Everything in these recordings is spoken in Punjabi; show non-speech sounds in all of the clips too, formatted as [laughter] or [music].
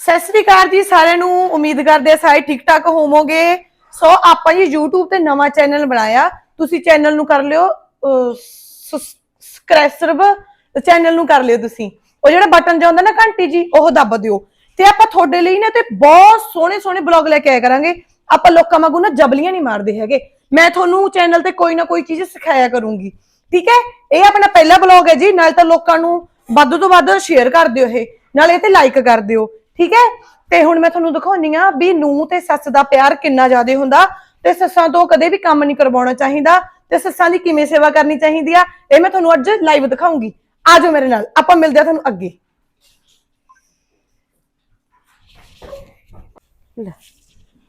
ਸਤਿ ਸ੍ਰੀ ਅਕਾਲ ਜੀ ਸਾਰਿਆਂ ਨੂੰ। ਉਮੀਦ ਕਰਦੇ ਆ ਸਾਰੇ ਠੀਕ ਠਾਕ ਹੋਵੋਗੇ। ਸੋ ਆਪਾਂ ਜੀ YouTube ਤੇ ਨਵਾਂ ਚੈਨਲ ਬਣਾਇਆ। ਤੁਸੀਂ ਚੈਨਲ ਨੂੰ ਕਰ ਲਿਓ ਸਬਸਕ੍ਰਾਈਬ ਚੈਨਲ ਨੂੰ ਕਰ ਲਿਓ ਤੁਸੀਂ। ਉਹ ਜਿਹੜਾ ਬਟਨ ਜਿਹਾ ਨਾ ਘੰਟੀ ਜੀ, ਉਹ ਦੱਬ ਦਿਓ। ਤੇ ਆਪਾਂ ਤੁਹਾਡੇ ਲਈ ਨਾ ਤੇ ਬਹੁਤ ਸੋਹਣੇ ਸੋਹਣੇ ਬਲੌਗ ਲੈ ਕੇ ਆਇਆ ਕਰਾਂਗੇ। ਆਪਾਂ ਲੋਕਾਂ ਵਾਂਗੂ ਨਾ ਜਬਲੀਆਂ ਨਹੀਂ ਮਾਰਦੇ ਹੈਗੇ। ਮੈਂ ਤੁਹਾਨੂੰ ਚੈਨਲ ਤੇ ਕੋਈ ਨਾ ਕੋਈ ਚੀਜ਼ ਸਿਖਾਇਆ ਕਰੂੰਗੀ। ਠੀਕ ਹੈ? ਇਹ ਆਪਣਾ ਪਹਿਲਾ ਬਲੌਗ ਹੈ ਜੀ। ਨਾਲ ਤਾਂ ਲੋਕਾਂ ਨੂੰ ਵੱਧ ਤੋਂ ਵੱਧ ਸ਼ੇਅਰ ਕਰ ਦਿਓ ਇਹ। ਨਾਲ ਇਹ ਤੇ ਲਾਈਕ ਕਰ ਦਿਓ। ਠੀਕ ਹੈ? ਤੇ ਹੁਣ ਮੈਂ ਤੁਹਾਨੂੰ ਦਿਖਾਉਣੀ ਆ ਵੀ ਨੂੰ ਤੇ ਸੱਸ ਦਾ ਪਿਆਰ ਕਿੰਨਾ ਜ਼ਿਆਦਾ ਹੁੰਦਾ। ਤੇ ਸੱਸਾਂ ਤੋਂ ਕਦੇ ਵੀ ਕੰਮ ਨਹੀਂ ਕਰਵਾਉਣਾ ਚਾਹੀਦਾ। ਤੇ ਸੱਸਾਂ ਦੀ ਕਿਵੇਂ ਸੇਵਾ ਕਰਨੀ ਚਾਹੀਦੀ ਆ, ਇਹ ਮੈਂ ਤੁਹਾਨੂੰ ਅੱਜ ਲਾਈਵ ਦਿਖਾਉਂਗੀ। ਆਜੋ ਮੇਰੇ ਨਾਲ, ਆਪਾਂ ਮਿਲਦੇ ਆ ਤੁਹਾਨੂੰ ਅੱਗੇ। ਲੈ,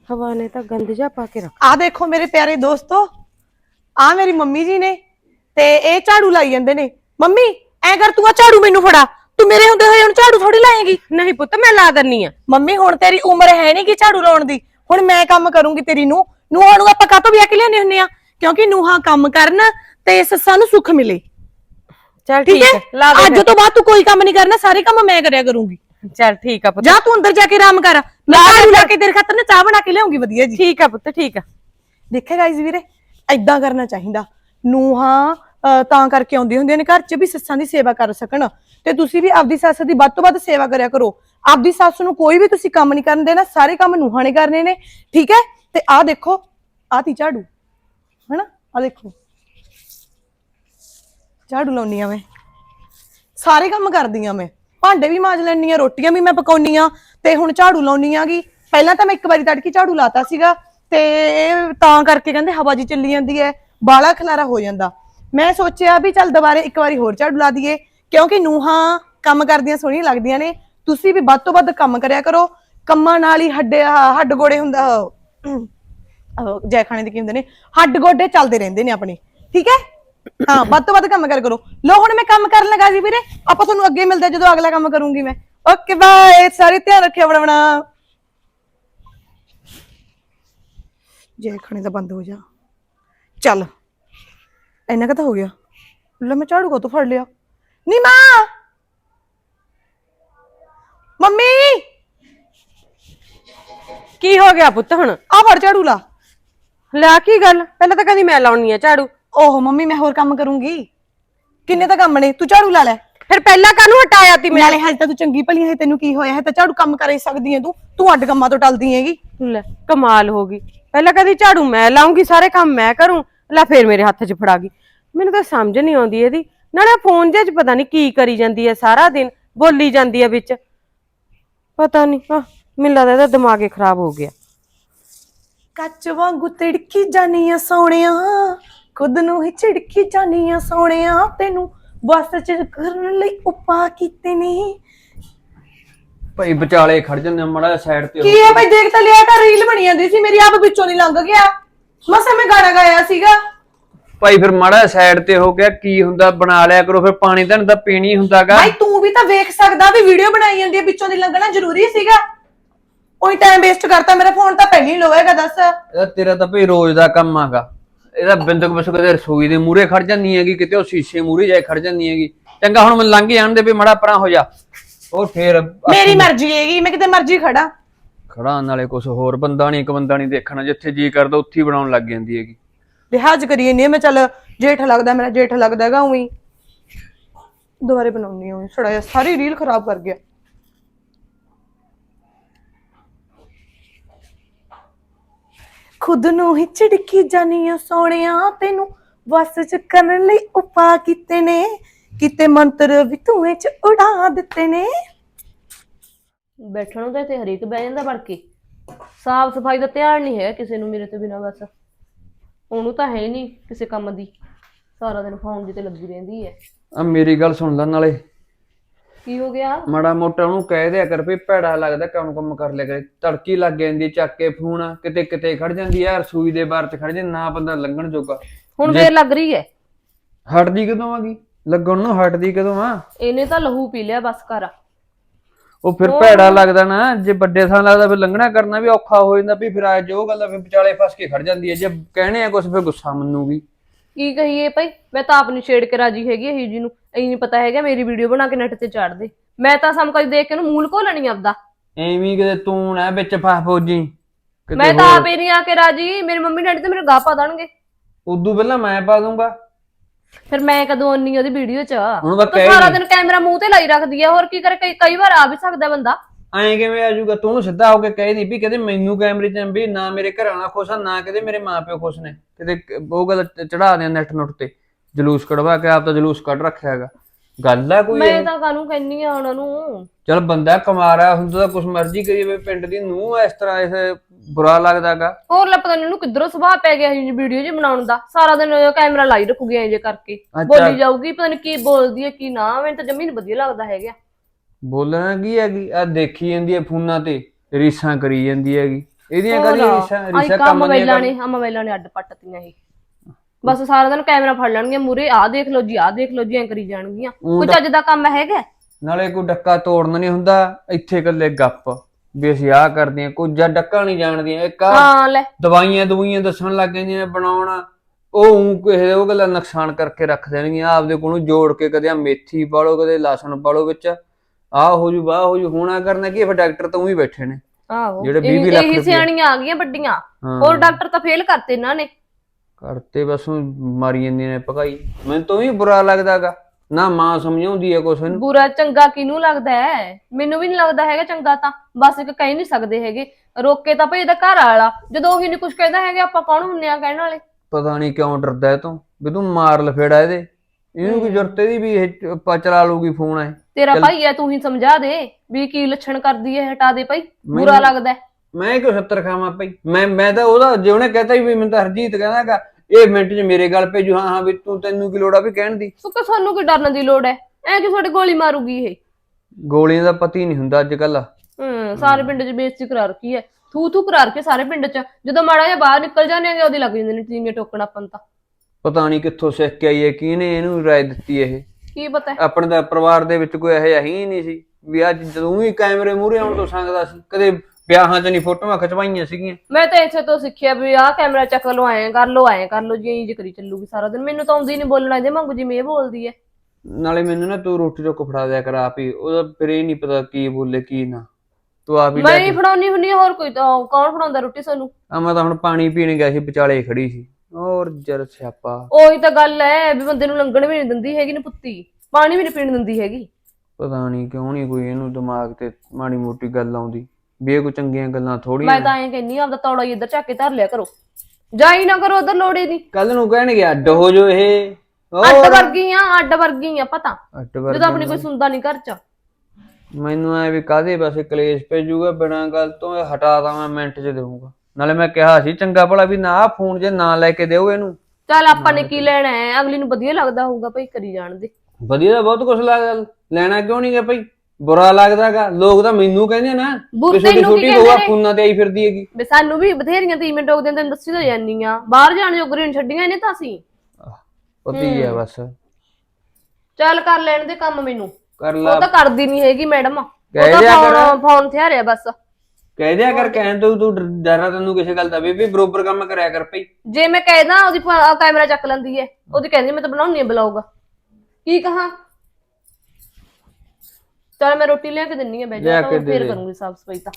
ਹਵਾ ਨੇ ਤਾਂ ਗੰਦ ਜਾ ਪਾ ਕੇ ਰੱਖ ਆ ਦੇਖੋ ਮੇਰੇ ਪਿਆਰੇ ਦੋਸਤੋ, ਆ ਮੇਰੀ ਮੰਮੀ ਜੀ ਨੇ, ਤੇ ਇਹ ਝਾੜੂ ਲਾਈ ਜਾਂਦੇ ਨੇ। ਮੰਮੀ, ਐ ਕਰ, ਤੂੰ ਆ ਝਾੜੂ ਮੈਨੂੰ ਫੜਾ। ਤੂੰ ਮੇਰੇ ਹੁੰਦੇ ਹੋਏ ਹੁਣ ਝਾੜੂ ਥੋੜੀ ਲਾਏਗੀ? ਨਹੀਂ ਪੁੱਤ ਮੈਂ ਲਾ ਦੰਨੀ ਆ। ਮੰਮੀ ਹੁਣ ਤੇਰੀ ਉਮਰ ਹੈ ਨਹੀਂ ਕਿ ਝਾੜੂ ਲਾਉਣ ਦੀ। ਹੁਣ ਮੈਂ ਕੰਮ ਕਰੂੰਗੀ ਤੇਰੀ ਨੂੰ ਨੂੰਹਾਂ ਨੂੰ ਆਪਾਂ ਕਾਹਤੋਂ ਵਿਆਹ ਕੇ ਲਿਆਉਂਦੇ ਹੁੰਨੇ ਆ? ਕਿਉਂਕਿ ਨੂੰਹਾਂ ਕੰਮ ਕਰਨ ਤੇ ਸੱਸਾਂ ਨੂੰ ਸੁੱਖ ਮਿਲੇ। ਚੱਲ ਠੀਕ ਹੈ? ਲਾ ਦੇ ਅੱਜ ਤੋਂ ਬਾਅਦ ਤੂੰ ਕੋਈ ਕੰਮ ਨਹੀਂ ਕਰਨਾ ਸਾਰੇ ਕੰਮ ਮੈਂ ਕਰਿਆ ਕਰੂੰਗੀ। ਚੱਲ ਠੀਕ ਆ ਪੁੱਤ। ਜਾ ਤੂੰ ਅੰਦਰ ਜਾ ਕੇ ਆਰਾਮ ਕਰ। ਮੈਂ ਝਾੜੂ ਲਾ ਕੇ ਤੇਰੇ ਖਾਤਰ ਨਾ ਚਾਹ ਬਣਾ ਕੇ ਲਿਆਉਂਗੀ ਵਧੀਆ ਜੀ। ਠੀਕ ਆ ਪੁੱਤ ਠੀਕ ਆ। ਦੇਖਿਆ ਗਾਇਜ਼ ਵੀਰੇ ਐਦਾਂ ਕਰਨਾ ਚਾਹੀਦਾ। ਨੂੰਹਾਂ ਤਾਂ ਕਰਕੇ ਆਉਂਦੀਆਂ ਹੁੰਦੀਆਂ ਨੇ, ਘਰ 'ਚ ਵੀ ਸੱਸਾਂ ਦੀ ਸੇਵਾ ਕਰ ਸਕਣ। ਤੇ ਤੁਸੀਂ ਵੀ ਆਪਦੀ ਸੱਸ ਦੀ ਵੱਧ ਤੋਂ ਵੱਧ ਸੇਵਾ ਕਰਿਆ ਕਰੋ। ਆਪਦੀ ਸੱਸ ਨੂੰ ਕੋਈ ਵੀ ਤੁਸੀਂ ਕੰਮ ਨਹੀਂ ਕਰਨ ਦੇਣਾ, ਸਾਰੇ ਕੰਮ ਨੂੰਹਾਂ ਨੇ ਕਰਨੇ ਨੇ, ਠੀਕ ਹੈ? ਤੇ ਆਹ ਦੇਖੋ, ਆਹ ਤੀ ਝਾੜੂ, ਹੈਨਾ? ਆਹ ਦੇਖੋ। ਝਾੜੂ ਲਾਉਣੀ ਆ ਮੈਂ। ਸਾਰੇ ਕੰਮ ਕਰਦੀ ਆ ਮੈਂ। ਭਾਂਡੇ ਵੀ ਮਾਂਜ ਲੈਣੀ ਆ, ਰੋਟੀਆਂ ਵੀ ਮੈਂ ਪਕਾਉਣੀ ਆ, ਤੇ ਹੁਣ ਝਾੜੂ ਲਾਉਣੀ ਆਗੀ। ਪਹਿਲਾਂ ਤਾਂ ਮੈਂ ਇੱਕ ਵਾਰੀ ਤੜਕੀ ਝਾੜੂ ਲਾਤਾ ਸੀਗਾ, ਤੇ ਇਹ ਤਾਂ ਕਰਕੇ ਕਹਿੰਦੇ ਹਵਾ ਜੀ ਚੱਲੀ ਜਾਂਦੀ ਹੈ ਬਾਲਾ ਖਲਾਰਾ ਹੋ ਜਾਂਦਾ। ਮੈਂ ਸੋਚਿਆ ਵੀ ਚੱਲ ਦੁਬਾਰੇ ਇੱਕ ਵਾਰੀ ਹੋਰ ਝਾੜੂ ਲਾ ਦਈਏ, ਕਿਉਂਕਿ ਨੂਹਾਂ ਕੰਮ ਕਰਦੀਆਂ ਸੋਹਣੀਆਂ ਲੱਗਦੀਆਂ ਨੇ। ਤੁਸੀਂ ਵੀ ਵੱਧ ਤੋਂ ਵੱਧ ਕੰਮ ਕਰਿਆ ਕਰੋ। ਕੰਮਾਂ ਨਾਲ ਹੀ ਹੱਡੇ ਹੱਡ ਗੋੜੇ ਹੁੰਦਾ, ਉਹ ਜੈ ਦੇ ਕੀ ਹੁੰਦੇ ਨੇ ਹੱਡ ਗੋਡੇ ਚੱਲਦੇ ਰਹਿੰਦੇ ਨੇ ਆਪਣੇ। ਠੀਕ ਹੈ? ਹਾਂ, ਵੱਧ ਤੋਂ ਵੱਧ ਕੰਮ ਕਰ ਕਰੋ। ਲੋ ਹੁਣ ਮੈਂ ਕੰਮ ਕਰਨ ਲੱਗਾ ਜੀ ਵੀਰੇ। ਆਪਾਂ ਤੁਹਾਨੂੰ ਅੱਗੇ ਮਿਲਦੇ ਜਦੋਂ ਅਗਲਾ ਕੰਮ ਕਰੂੰਗੀ ਮੈਂ। ਓਕੇ ਬਾਏ ਸਾਰੇ ਧਿਆਨ ਰੱਖਿਓ ਆਪਣਾ ਆਪਣਾ। ਜੈ ਦਾ ਬੰਦ ਹੋ ਜਾ। ਚੱਲ। ਇੰਨਾ ਕੁ ਤਾਂ ਹੋ ਗਿਆ। ਲੈ ਮੈਂ ਝਾੜੂ ਕੋ ਫੜ ਲਿਆ? ਨੀ ਮਾਂ! ਮੰਮੀ! ਕੀ ਹੋ ਗਿਆ ਪੁੱਤ ਹੁਣ? ਆ ਫੜ ਝਾੜੂ ਲਾ। ਲਿਆ ਕੀ ਗੱਲ? ਪਹਿਲਾਂ ਤਾਂ ਕਹਿੰਦੀ ਮੈਂ ਲਾਉਣੀ ਆ ਝਾੜੂ। ਓਹ ਮੰਮੀ ਮੈਂ ਹੋਰ ਕੰਮ ਕਰੂੰਗੀ। ਕਿੰਨੇ ਤਾਂ ਕੰਮ ਨੇ? ਤੂੰ ਝਾੜੂ ਲਾ ਲੈ। ਫਿਰ ਪਹਿਲਾਂ ਕਾਹਨੂੰ ਹਟਾਇਆ ਤੀ ਮੈਂ? ਨਾਲੇ ਹਜੇ ਤਾਂ ਤੂੰ ਚੰਗੀ ਭਲੀ ਹੈ ਤੈਨੂੰ ਕੀ ਹੋਇਆ? ਹੈ ਤਾਂ ਝਾੜੂ ਕੰਮ ਕਰ ਹੀ ਸਕਦੀ ਹੈ ਤੂੰ। ਤੂੰ ਅੱਡ ਕੰਮਾਂ ਤੋਂ ਟਲਦੀ ਹੈਗੀ। ਲੈ ਕਮਾਲ ਹੋ ਗਈ। ਪਹਿਲਾਂ ਕਹਿੰਦੀ ਝਾੜੂ ਮੈਂ ਲਾਉਂਗੀ ਸਾਰੇ ਕੰਮ ਮੈਂ ਕਰੂੰ। ਲੈ ਫਿਰ ਮੇਰੇ ਹੱਥ 'ਚ ਫੜਾ ਗਈ। ਮੈਨੂੰ ਤਾਂ ਸਮਝ ਨਹੀਂ ਆਉਂਦੀ ਇਹਦੀ। ਨਾਲੇ ਫੋਨ ਜੇ 'ਚ ਪਤਾ ਨਹੀਂ ਕੀ ਕਰੀ ਜਾਂਦੀ ਹੈ ਸਾਰਾ ਦਿਨ ਬੋਲੀ ਜਾਂਦੀ ਹੈ ਵਿੱਚ। ਪਤਾ ਨਹੀਂ ਆ ਮੈਨੂੰ ਲੱਗਦਾ ਇਹਦਾ ਦਿਮਾਗ ਹੀ ਖਰਾਬ ਹੋ ਗਿਆ। ਕੱਚ ਵਾਂਗੂ ਤਿੜਕੀ ਜਾਨੀ ਆ ਸੋਹਣਿਆ। ਖੁਦ ਨੂੰ ਹੀ ਝਿੜਕੀ ਜਾਨੀ ਆ ਸੋਹਣਿਆ। ਤੈਨੂੰ ਬਸ ਚ ਕਰਨ ਲਈ ਉਪਾ ਕੀਤੇ ਨੇ। ਭਾਈ ਵਿਚਾਲੇ ਖੜ ਜਾਂਦੇ ਮੜਾ ਸਾਈਡ ਤੇ ਕੀ ਹੈ ਭਾਈ ਦੇਖ ਤਾਂ ਲਿਆ ਤਾਂ ਰੀਲ ਬਣੀ ਜਾਂਦੀ ਸੀ ਮੇਰੀ ਆਪ ਵਿੱਚੋਂ ਨਹੀਂ ਲੰਘ ਗਿਆ। ਮਸਾ ਮੈਂ ਗਾਣਾ ਗਾਇਆ ਸੀਗਾ। ਭਾਈ ਫਿਰ ਮੜਾ ਸਾਈਡ ਤੇ ਹੋ ਗਿਆ ਕੀ ਹੁੰਦਾ ਬਣਾ ਲਿਆ ਕਰੋ ਫਿਰ ਪਾਣੀ ਤਾਂ ਤਾਂ ਪੀਣੀ ਹੁੰਦਾਗਾ। ਭਾਈ ਤੂੰ ਵੀ ਤਾਂ ਵੇਖ ਸਕਦਾ ਵੀ ਵੀਡੀਓ ਬਣਾਈ ਜਾਂਦੀ ਹੈ ਵਿੱਚੋਂ ਦੀ ਲੰਘਣਾ ਜ਼ਰੂਰੀ ਸੀਗਾ। ਉਹੀ ਟਾਈਮ ਵੇਸਟ ਕਰਤਾ ਮੇਰਾ ਫੋਨ ਤਾਂ ਪਹਿਲਾਂ ਹੀ ਲੋ ਹੈਗਾ ਦੱਸ। ਇਹਦਾ ਤੇਰਾ ਤਾਂ ਭਾਈ ਰੋਜ਼ ਦਾ ਕੰਮ ਆਗਾ। ਇਹਦਾ ਬਿੰਦਕ ਬਸ ਕਦੇ ਰਸੋਈ ਦੇ ਮੂਹਰੇ ਖੜ ਜਾਂਦੀ ਹੈਗੀ ਕਿਤੇ ਉਹ ਸ਼ੀਸ਼ੇ ਮੂਹਰੇ ਜਾਏ ਖੜ ਜਾਂਦੀ ਹੈਗੀ। ਚੰਗਾ ਹੁਣ ਮੈਂ ਲੰਘ ਜਾਣ ਦੇ ਵੀ ਮੜਾ ਪਰਾਂ ਹੋ ਜਾ। ਉਹ ਫੇਰ ਮੇਰੀ ਮਰਜ਼ੀ ਹੈਗੀ ਮੈਂ ਕਿਤੇ ਮਰਜ਼ੀ ਖੜਾ। ਖੜਾ, ਨਾਲੇ ਕੁਝ ਹੋਰ ਬੰਦਾ ਨਹੀਂ, ਇੱਕ ਬੰਦਾ ਨਹੀਂ ਦੇਖਣਾ, ਜਿੱਥੇ ਜੀ ਕਰਦਾ, ਉੱਥੇ ਹੀ ਬਣਾਉਣ ਲੱਗ ਜਾਂਦੀ ਹੈਗੀ। ਲਿਹਾਜ਼ ਕਰੀਏ ਨਹੀਂ ਮੈਂ, ਚੱਲ ਜੇਠ ਲੱਗਦਾ, ਮੇਰਾ ਜੇਠ ਲੱਗਦਾ ਹੈਗਾ ਉਹੀ ਦੁਬਾਰੇ ਬਣਾਉਣੀ ਹੋਈ ਛੜਾ ਸਾਰੀ ਰੀਲ ਖਰਾਬ ਕਰ ਗਿਆ। ਖੁਦ ਨੂੰ ਹੀ ਝਿੜਕੀ ਜਾਨੀ ਆ ਸੋਹਣਿਆ ਤੈਨੂੰ ਵਸ ਚ ਕਰਨ ਲਈ ਉਪਾ ਕੀਤੇ ਨੇ। ਕਿਤੇ ਮੰਤਰ ਵੀ ਧੂਏ ਚ ਉਡਾ ਦਿੱਤੇ ਨੇ। ਬੈਠਣ ਨੂੰ ਤਾਂ ਇੱਥੇ ਹਰੇਕ ਬਹਿ ਜਾਂਦਾ ਵੜ ਕੇ। ਸਾਫ਼ ਸਫ਼ਾਈ ਦਾ ਧਿਆਨ ਨਹੀਂ ਹੈ ਕਿਸੇ ਨੂੰ ਮੇਰੇ ਤੋਂ ਬਿਨਾ ਬਸ। ਉਹਨੂੰ ਤਾਂ ਹੈ ਨਹੀਂ ਕਿਸੇ ਕੰਮ ਦੀ। ਸਾਰਾ ਦਿਨ ਫੋਨ ਦੀ ਤੇ ਲੱਗੀ ਰਹਿੰਦੀ ਹੈ। ਆ ਮੇਰੀ ਗੱਲ ਸੁਣ ਲੈ ਨਾਲੇ। ਕੀ ਹੋ ਗਿਆ? ਮਾੜਾ ਮੋਟਾ ਉਹਨੂੰ ਕਹਿ ਦਿਆ ਕਰ ਵੀ ਭੈੜਾ ਲੱਗਦਾ ਕੰਮ ਕੰਮ ਕਰ ਲਿਆ ਕਰੇ। ਤੜਕੀ ਲੱਗ ਜਾਂਦੀ ਚੱਕ ਕੇ ਫੋਨ ਕਿਤੇ ਕਿਤੇ ਖੜ ਜਾਂਦੀ ਆ ਰਸੋਈ ਦੇ ਬਾਹਰ ਚ ਖੜ ਜਾਂਦੀ ਨਾ ਬੰਦਾ ਲੰਘਣ ਜੋਗਾ। ਹੁਣ ਵੇਰ ਲੱਗ ਰਹੀ ਹੈ। ਹਟਦੀ ਕਦੋਂ ਆਗੀ ਲੱਗਣ ਨੂੰ ਹਟਦੀ ਕਦੋਂ ਆ? ਇਹਨੇ ਤਾਂ ਲਹੂ ਪੀ ਲਿਆ ਬਸ ਕਰ ਉਹ ਫਿਰ ਭੈੜਾ ਲੱਗਦਾ ਨਾ ਜੇ ਵੱਡੇ ਥਾਂ ਲੱਗਦਾ ਫਿਰ ਲੰਘਣਾ ਕਰਨਾ ਵੀ ਔਖਾ ਹੋ ਜਾਂਦਾ ਵੀ ਫਿਰ ਆ ਜੋ ਗੱਲ ਆ ਫਿਰ ਵਿਚਾਲੇ ਫਸ ਕੇ ਖੜ ਜਾਂਦੀ ਹੈ। ਜੇ ਕਹਿਣੇ ਆ ਕੁਝ ਫਿਰ ਗੁੱਸਾ ਮੰਨੂਗੀ। ਕੀ ਕਹੀਏ ਭਾਈ? ਮੈਂ ਤਾਂ ਆਪ ਨੀ ਛੇੜ ਕੇ ਰਾਜੀ ਹੈਗੀ ਇਹ ਜੀ ਨੂੰ। ਐ ਨਹੀਂ ਪਤਾ ਹੈਗਾ ਮੇਰੀ ਵੀਡੀਓ ਬਣਾ ਕੇ ਨੈਟ ਤੇ ਚਾੜ ਦੇ। ਮੈਂ ਤਾਂ ਸਮ ਕਦੇ ਦੇਖ ਕੇ ਉਹਨੂੰ ਮੂਲ ਘੋਲਣੀ ਆਪਦਾ। ਐਵੇਂ ਕਿਤੇ ਤੂੰ ਨਾ ਵਿੱਚ ਫਸ ਫੋਜੀ। ਮੈਂ ਤਾਂ। ਆਪ ਹੀ ਨਹੀਂ ਆ ਕੇ ਰਾਜੀ। ਮੇਰੀ ਮੰਮੀ ਡੈਡੀ ਤੇ ਮੇਰੇ ਗਾਹ ਪਾ ਦੇਣਗੇ। ਉਦੋਂ ਪਹਿਲਾਂ ਮੈਂ ਪਾ ਦੂੰਗਾ। ਫਿਰ ਮੈਂ ਕਦੋਂ ਆਉਣੀ ਉਹਦੀ ਵੀਡੀਓ 'ਚ? ਹੁਣ ਮੈਂ ਤੂੰ ਕਹਿ ਸਾਰਾ ਦਿਨ ਕੈਮਰਾ ਮੂੰਹ ਤੇ ਲਾਈ ਰੱਖਦੀ ਆ ਹੋਰ ਕੀ ਕਰੇ? ਕਈ ਕਈ ਵਾਰ ਆ ਵੀ ਸਕਦਾ ਬੰਦਾ। ਐਂ ਕਿਵੇਂ ਆ ਜਾਊਗਾ? ਤੂੰ ਉਹਨੂੰ ਸਿੱਧਾ ਹੋ ਕੇ ਕਹਿ ਦੀ ਵੀ ਕਦੇ ਮੈਨੂੰ ਕੈਮਰੇ 'ਚ ਵੀ ਨਾ ਮੇਰੇ ਘਰ ਵਾਲਾ ਖੁਸ਼ ਆ ਨਾ ਕਦੇ ਮੇਰੇ ਮਾਪਿਓ ਖੁਸ਼ ਨੇ। ਕਿਤੇ ਕ- ਉਹ ਗੱਲ ਚੜਾ ਦੇ ਨੈਟ ਨੁੱਟ ਤੇ। ਜਲੂਸ ਕਢਵਾ ਕੇ ਆਪ ਤਾਂ ਜਲੂਸ ਕੱਢ ਰੱਖਿਆ ਹੈਗਾ। ਗੱਲ ਆ ਕੋਈ ਮੈਂ? ਤਾਂ ਕਾਹਨੂੰ ਕਹਿੰਨੀ ਆ ਉਹਨਾਂ ਨੂੰ? ਚਲ ਬੰਦਾ ਕਮਾਰਾ ਹੁੰਦਾ ਤਾਂ ਕੁਛ ਮਰਜ਼ੀ ਕਰੀ ਜਾਵੇ ਪਿੰਡ ਦੀ ਨੂੰ ਇਸ ਤਰ੍ਹਾਂ ਇਸ ਬੁਰਾ ਲੱਗਦਾਗਾ। ਹੋਰ ਲੈ ਪਤਾ ਨੀ ਉਹਨੂੰ ਕਿੱਧਰੋਂ ਸੁਭਾਅ ਪੈ ਗਿਆ ਇਹ ਵੀਡੀਓ ਜੀ ਬਣਾਉਣ ਦਾ। ਸਾਰਾ ਦਿਨ ਕੈਮਰਾ ਲਾਈ ਰੱਖੂਗੀ ਐਂ ਜੇ ਕਰਕੇ। ਬੋਲੀ ਜਾਊਗੀ ਪਤਾ ਨੀ ਕੀ ਬੋਲਦੀ ਹੈ ਕੀ ਨਾ ਮੈਨੂੰ ਤਾਂ ਜਮੀ ਨੀ ਵਧੀਆ ਲੱਗਦਾ ਹੈਗਾ। ਬੋਲਣਾ ਕੀ ਹੈਗੀ? ਆ ਦੇਖੀ ਜਾਂਦੀ ਹੈ ਫੋਨਾਂ ਤੇ ਰੀਸਾਂ ਕਰੀ ਜਾਂਦੀ ਹੈਗੀ। ਇਹਦੀਆਂ ਕਾਹਦੀਆਂ ਰੀਸਾਂ ਰੀਸਾਂ ਕੰਮ ਮੋਬਾਈਲਾਂ ਨੇ ਆ ਮੋਬਾਈਲਾਂ ਨੇ ਅੱਡ ਪੱਟਤੀਆਂ ਇਹ। ਬਸ ਸਾਰਾ ਦਿਨ ਕੈਮਰਾ ਫੜ ਲੈਣਗੇ ਮੂਰੇ ਆਹ ਦੇਖ ਲਓ ਜੀ ਆਹ ਦੇਖ ਲਓ ਜੀ ਐਂ ਕਰੀ ਜਾਣਗੀਆਂ। ਕੋਈ ਚੱਜ ਦਾ ਕੰਮ ਹੈਗਾ? ਨਾਲੇ ਕੋਈ ਡੱਕਾ ਤੋੜਨਾ ਨਹੀਂ ਹੁੰਦਾ ਇੱਥੇ ਇਕੱਲੇ ਗੱਪ। ਵੀ ਅਸੀਂ ਆਹ ਕਰਦੇ ਆ ਕੋਈ ਜਾਂ ਡੱਕਾ ਨਹੀਂ ਜਾਣਦੀਆਂ ਇੱਕ ਹਾਂ ਲੈ। ਦਵਾਈਆਂ ਦਵਾਈਆਂ ਦੱਸਣ ਲੱਗ ਜਾਂਦੀਆਂ ਨੇ ਬਣਾਉਣਾ। ਉਹ ਊਂ ਕਿਸੇ ਉਹ ਗੱਲਾਂ ਨੁਕਸਾਨ ਕਰਕੇ ਰੱਖ ਦੇਣਗੀਆਂ ਆਪਦੇ ਕੋਲੋਂ ਜੋੜ ਕੇ ਕਦੇ ਆਹ ਮੇਥੀ ਪਾਲੋ ਕਦੇ ਲਸਣ ਪਾਲੋ ਵਿੱਚ। ਆਹ ਹੋ ਜੂ ਵਾਹ ਹੋ ਜੂ ਹੋਣਾ ਕਰਨਾ ਕੀ ਫਿਰ ਡਾਕਟਰ ਤਾਂ ਉਹੀ ਬੈਠੇ ਨੇ। ਆਹੋ ਜਿਹੜੇ ਵੀਹ- ਵੀਹ ਲੱਖ ਇਹੀ ਰੁਪਏ। ਸਿਆਣੀਆਂ ਆ ਗਈਆਂ ਵੱਡੀਆਂ। ਹਾਂ। ਹੋਰ ਡਾਕਟਰ ਤਾਂ ਫੇਲ ਕਰਤੇ ਇਹਨਾਂ ਨੇ। ਕਰਤੇ ਬਸ ਊਂ ਮਾਰੀ ਜਾਂਦੀਆਂ ਨੇ ਭਗਾਈ। ਮੈਨੂੰ ਤਾਂ ਵੀ ਬੁਰਾ ਲੱਗਦਾਗਾ। ਨਾ ਮਾਂ ਸਮਝਾਉਂਦੀ ਹੈ ਕੁਛ ਇਹਨੂੰ ਬੁਰਾ ਚੰਗਾ ਕਿਹਨੂੰ ਲੱਗਦਾ ਹੈ? ਮੈਨੂੰ ਵੀ ਨਹੀਂ ਲੱਗਦਾ ਹੈਗਾ ਚੰਗਾ ਤਾਂ। ਬਸ ਇੱਕ ਕਹਿ ਨਹੀਂ ਸਕਦੇ ਹੈਗੇ। ਰੋਕੇ ਤਾਂ ਭਈ ਇਹਦਾ ਘਰ ਵਾਲਾ। ਜਦੋਂ ਉਹੀ ਨਹੀਂ ਕੁਝ ਕਹਿੰਦਾ ਹੈਗਾ ਆਪਾਂ ਕੌਣ ਹੁੰਨੇ ਆ ਕਹਿਣ ਵਾਲੇ? ਪਤਾ ਨਹੀਂ ਕਿਉਂ ਡਰਦਾ ਇਹ ਤੋਂ। ਵੀ ਤੂੰ ਮਾਰ ਲਫੇੜਾ ਇਹਦੇ। ਇਹਨੂੰ ਕੀ ਜ਼ਰੂਰਤ ਇਹਦੀ ਵੀ ਇਹ ਚ- ਪਾ ਚਲਾ ਲੂਗੀ ਫੋਨ ਐ ਤੇਰਾ ਭਾਈ ਹੈ ਤੂੰ ਹੀ ਸਮਝਾ ਦੇ ਵੀ ਕੀ ਲੱਛਣ ਕਰਦੀ ਹੈ ਹਟਾ ਦੇ ਭਾਈ। ਬੁਰਾ ਲੱਗਦਾ ਹੈ। ਮੈਂ ਕਿਉਂ 70 ਖਾਵਾਂ ਭਾਈ? ਮੈਂ ਮੈਂ ਤਾਂ ਉਹਦਾ ਜੇ ਉਹਨੇ ਕਹਤਾ ਵੀ ਮੈਨੂੰ ਤਾਂ ਹਰਜੀਤ ਕਹਿੰਦਾਗਾ ਇਹ ਮਿੰਟ 'ਚ ਮੇਰੇ ਗੱਲ ਭੇਜੂ ਹਾਂ ਹਾਂ ਵੀ ਤੂੰ ਤੈਨੂੰ ਕੀ ਲੋੜ ਆ ਵੀ ਕਹਿਣ ਦੀ? ਸੁੱਕਾ ਸਾਨੂੰ ਕੀ ਡਰਨ ਦੀ ਲੋੜ ਹੈ ਐ ਕਿ ਤੁਹਾਡੇ ਗੋਲੀ ਮਾਰੂਗੀ ਇਹ? ਗੋਲੀਆਂ ਦਾ ਪਤੀ ਨਹੀਂ ਹੁੰਦਾ ਅੱਜ ਕੱਲ ਹੂੰ ਸਾਰੇ ਪਿੰਡ 'ਚ ਬੇਇੱਜ਼ਤੀ ਕਰਾ ਰੱਖੀ ਹੈ ਥੂ ਥੂ ਕਰਾ ਹੈ ਸਾਰੇ ਪਿੰਡ 'ਚ। ਜਦੋਂ ਮਾੜਾ ਜਿਹਾ ਬਾਹਰ ਨਿਕਲ ਜਾਂਦੇ ਆਂਗੇ ਉਹਦੀ ਲੱਗ ਜਾਂਦੇ ਨੇ ਟੀਮੇ ਟੋਕਣ ਆਪਾਂ ਨੂੰ ਤਾਂ। ਪਤਾ ਨਹੀਂ ਕਿੱਥੋਂ ਸਿੱਖ ਕੇ ਆਈ ਹੈ ਕਿਹਨੇ ਇਹਨੂੰ ਰਾਏ ਦਿੱਤੀ ਇਹ? ਕੀ ਪਤਾ ਹੈ? ਆਪਣੇ ਦਾ ਪਰਿਵਾਰ ਦੇ ਵਿੱਚ ਕੋਈ ਇਹੋ ਜਿਹਾ ਹੀ ਨਹੀਂ ਸੀ ਵੀ ਅੱਜ ਜਦੋਂ ਵੀ ਕੈਮਰੇ ਮੂਹਰੇ ਆਉਣ ਤੋਂ ਸੰਗਦਾ ਸੀ ਕਦੇ ਵਿਆਹਾਂ 'ਚ ਨਹੀਂ ਫੋਟੋਆਂ ਖਿਚਵਾਈਆਂ ਸੀਗੀਆਂ। ਮੈਂ ਤਾਂ ਇੱਥੇ ਤੋਂ ਸਿੱਖਿਆ ਵੀ ਆਹ ਕੈਮਰਾ ਚੱਕ ਲਓ ਐਂ ਕਰ ਲਓ ਐਂ ਕਰ ਲਓ ਜੀ ਇੰਜ ਕਰੀ ਚੱਲੂਗੀ ਸਾਰਾ ਦਿਨ। ਮੈਨੂੰ ਤਾਂ ਆਉਂਦੀ ਨਹੀਂ ਬੋਲਣਾ ਇਹਦੇ ਵਾਂਗੂ ਜਿਵੇਂ ਇਹ ਬੋਲਦੀ ਹੈ ਨਾਲੇ ਮੈਨੂੰ ਨਾ ਤੂੰ ਰੋਟੀ ਟੁੱਕ ਫੜਾ ਦਿਆ ਕਰ ਆਪ ਹੀ ਉਹਦਾ ਫਿਰ ਇਹ ਨਹੀਂ ਪਤਾ ਕੀ ਬੋਲੇ ਕੀ ਨਾ। ਤੂੰ ਆਪ ਹੀ ਲੈ ਮੈਂ ਕੇ ਹੀ ਫੜਾਉਣੀ ਹੁੰਨੀ ਆ, ਹੋਰ ਕੋਈ ਤਾਂ ਕੌਣ ਫੜਾਉਂਦਾ ਰੋਟੀ ਸਾਨੂੰ? ਆ ਮੈਂ ਤਾਂ ਹੁਣ ਪਾਣੀ ਪੀਣ ਗਿਆ ਸੀ ਵਿਚਾਲੇ ਖੜੀ ਸੀ। ਹੋਰ ਜਰ ਸਿਆਪਾ। ਉਹੀ ਤਾਂ ਗੱਲ ਹੈ ਵੀ ਬੰਦੇ ਨੂੰ ਲੰਗਣ ਵੀ ਨਹੀਂ ਦਿੰਦੀ ਹੈਗੀ ਨਾ ਪੁੱਤੀ। ਪਾਣੀ ਵੀ ਨਹੀਂ ਪੀਣ ਦਿੰਦੀ ਹੈਗੀ। ਪਤਾ ਨਹੀਂ ਕਿਉਂ ਨਹੀਂ ਕੋਈ ਇਹਨੂੰ ਦਿਮਾਗ ਤੇ ਮਾੜੀ ਮੋਟੀ ਗੱਲ ਆਉਂਦੀ। ਵੀ ਇਹ ਕੋਈ ਚੰਗੀਆਂ ਗੱਲਾਂ ਮੈਂ ਥੋੜੀਆਂ ਤਾਂ ਐਂ ਕਹਿੰਨੀ ਆ, ਆਪਦਾ ਤੌੜਾ ਹੀ ਇੱਧਰ ਚੱਕ ਕੇ ਧਰ ਲਿਆ ਕਰੋ। ਜਾਈ ਨਾ ਕਰੋ ਉਧਰ ਲੋੜੀ ਦੀ ਕੱਲ ਨੂੰ ਕਹਿਣਗੇ ਅੱਡ ਹੋ ਜੋ ਇਹ। ਅੱਡ ਹੋਰ ਵਰਗੀ ਆ ਅੱਡ ਵਰਗੀ ਆ ਪਤਾ। ਅੱਡ ਵਰਗੇ ਜਦੋਂ ਆਪਣੀ ਕੋਈ ਸੁਣਦਾ ਨਹੀਂ ਘਰ ਚ। ਮੈਨੂੰ ਐ ਵੀ ਕਾਦੇ ਪਾਸੇ ਕਲੇਸ਼ ਭੇਜੂਗਾ ਬਿਨਾਂ ਗੱਲ ਤੋਂ ਇਹ ਹਟਾ ਤਾਂ ਮੈਂ ਮਿੰਟ 'ਚ ਦੇਵਾਂਗਾ ਨਾਲੇ ਮੈਂ ਕਿਹਾ ਸੀ ਚੰਗਾ ਭਲਾ ਵੀ ਨਾ ਫੋਨ ਜੇ ਨਾ ਲੈ ਕੇ ਦਿਓ ਇਹਨੂੰ। ਚੱਲ ਆਪਾਂ ਨੇ ਕੀ ਲੈਣਾ ਹੈ ਅਗਲੀ ਨੂੰ ਵਧੀਆ ਲੱਗਦਾ ਹੋਊਗਾ ਭਈ ਕਰੀ ਜਾਣ ਦੇ। ਵਧੀਆ ਤਾਂ ਬਹੁਤ ਕੁਝ ਲੱਗ ਲੈਣਾ ਕਿਉਂ ਨਹੀਂ ਗਾ ਭਾਈ? ਬੁਰਾ ਲੱਗਦਾਗਾ। ਲੋਕ ਤਾਂ ਮੈਨੂੰ ਕਹਿੰਦੇ ਨਾ ਵੀ ਛੋਟੀ ਤੈਨੂੰ ਕੀ ਛੋਟੀ ਕਹਿੰਦੇ ਹੋਆ ਨੇ? ਫੋਨਾਂ ਤੇ ਆਈ ਫਿਰਦੀ ਹੈਗੀ। ਵੀ ਸਾਨੂੰ ਵੀ ਬਥੇਰੀਆਂ ਤੀਵੇਂ ਟੋਕ ਦਿੰਦੇ ਨੇ ਦੱਸੀ ਤਾਂ ਜਾਂਦੀ ਆ ਬਾਹਰ ਜਾਣ ਜੋਗਰੀ ਨੂੰ ਛੱਡੀਆਂ ਨੇ ਤਾਂ ਅਸੀਂ। ਪਤਾ ਹੀ। ਬਸ। ਚੱਲ ਕਰ ਲੈਣ ਦੇ ਕੰਮ ਮੈਨੂੰ। ਕਰ ਲਾ। ਉਹ ਤਾਂ ਕਰਦੀ ਨਹੀਂ ਹੈਗੀ ਮੈਡਮ। ਉਹ ਕਹਿ ਤਾਂ ਦਿਆ ਕਰ। ਫੋਨ ਫੋਨ ਤੇ ਹਰਿਆ ਬਸ। ਕਹਿ ਦਿਆ ਕਰ ਕਹਿਣ ਤੋਂ ਤੂੰ ਡਰ- ਡਰਾ ਤੈਨੂੰ ਕਿਸੇ ਗੱਲ ਦਾ। ਵੀ ਵੀ ਬਰੋਬਰ ਕੰਮ ਕਰਿਆ ਕਰ ਭਈ। ਜੇ ਮੈਂ ਕਹਿਦਾ ਉਹਦੀ ਕੈਮਰਾ ਚੱਕ ਲੈਂਦੀ ਹੈ ਉਹਦੀ ਕਹਿੰਦੀ ਮੈਂ ਤਾਂ ਬਣਾਉਣੀ ਹੈ ਬਲੌਗ। ਕੀ ਕਹਾ? ਚੱਲ ਮੈਂ ਰੋਟੀ ਲਿਆ ਕੇ ਦਿੰਨੀ ਆ ਬੈ ਜਾ ਲਿਆ ਤਾਂ ਕੇ ਦੇ ਫੇਰ ਦੇ। ਕਰੂੰਗੀ ਸਾਫ਼ ਸਫ਼ਾਈ ਤਾਂ।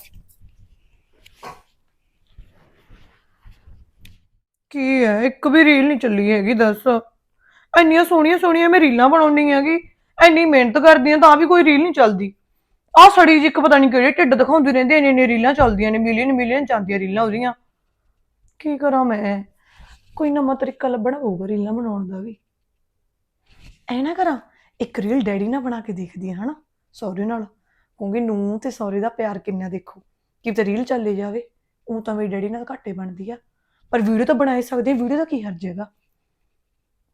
ਕੀ ਹੈ? ਇੱਕ ਵੀ ਰੀਲ ਨਹੀਂ ਚੱਲੀ ਹੈਗੀ ਦੱਸ। ਇੰਨੀਆਂ ਸੋਹਣੀਆਂ ਸੋਹਣੀਆਂ ਮੈਂ ਰੀਲਾਂ ਬਣਾਉਣੀ ਹੈਗੀ। ਇੰਨੀ ਮਿਹਨਤ ਕਰਦੀ ਹਾਂ ਤਾਂ ਵੀ ਕੋਈ ਰੀਲ ਨਹੀਂ ਚੱਲਦੀ। ਆਹ ਸੜੀ ਜੀ ਇੱਕ ਪਤਾ ਨਹੀਂ ਕਿਹੜੇ ਢਿੱਡ ਦਿਖਾਉਂਦੀ ਰਹਿੰਦੀ ਇੰਨੀ ਇੰਨੀ ਰੀਲਾਂ ਚੱਲਦੀਆਂ ਨੇ ਮਿਲੀਅਨ ਮਿਲੀਅਨ ਜਾਂਦੀਆਂ ਰੀਲਾਂ ਉਹਦੀਆਂ। ਕੀ ਕਰਾਂ ਮੈਂ? ਕੋਈ ਨਵਾਂ ਤਰੀਕਾ ਲੱਭਣਾ ਪਊਗਾ ਰੀਲਾਂ ਬਣਾਉਣ ਦਾ ਵੀ। ਐ ਨਾ ਕਰਾਂ ਇੱਕ ਰੀਲ ਡੈਡੀ ਨਾਲ ਬਣਾ ਕੇ ਦੇਖਦੀ ਹਾਂ ਹਨਾ? ਸਹੁਰੇ ਨਾਲ। ਕਹੂੰਗੀ ਨੂੰ ਤੇ ਸਹੁਰੇ ਦਾ ਪਿਆਰ ਕਿੰਨਾ ਦੇਖੋ। ਕਿ ਤੇ ਰੀਲ ਚੱਲੇ ਜਾਵੇ ਉਹ ਤਾਂ ਮੇਰੀ ਡੈਡੀ ਨਾਲ ਘੱਟੇ ਬਣਦੀ ਆ। ਪਰ ਵੀਡੀਓ ਤਾਂ ਬਣਾ ਸਕਦੇ ਵੀਡੀਓ ਦਾ ਕੀ ਹਰਜ ਹੈਗਾ?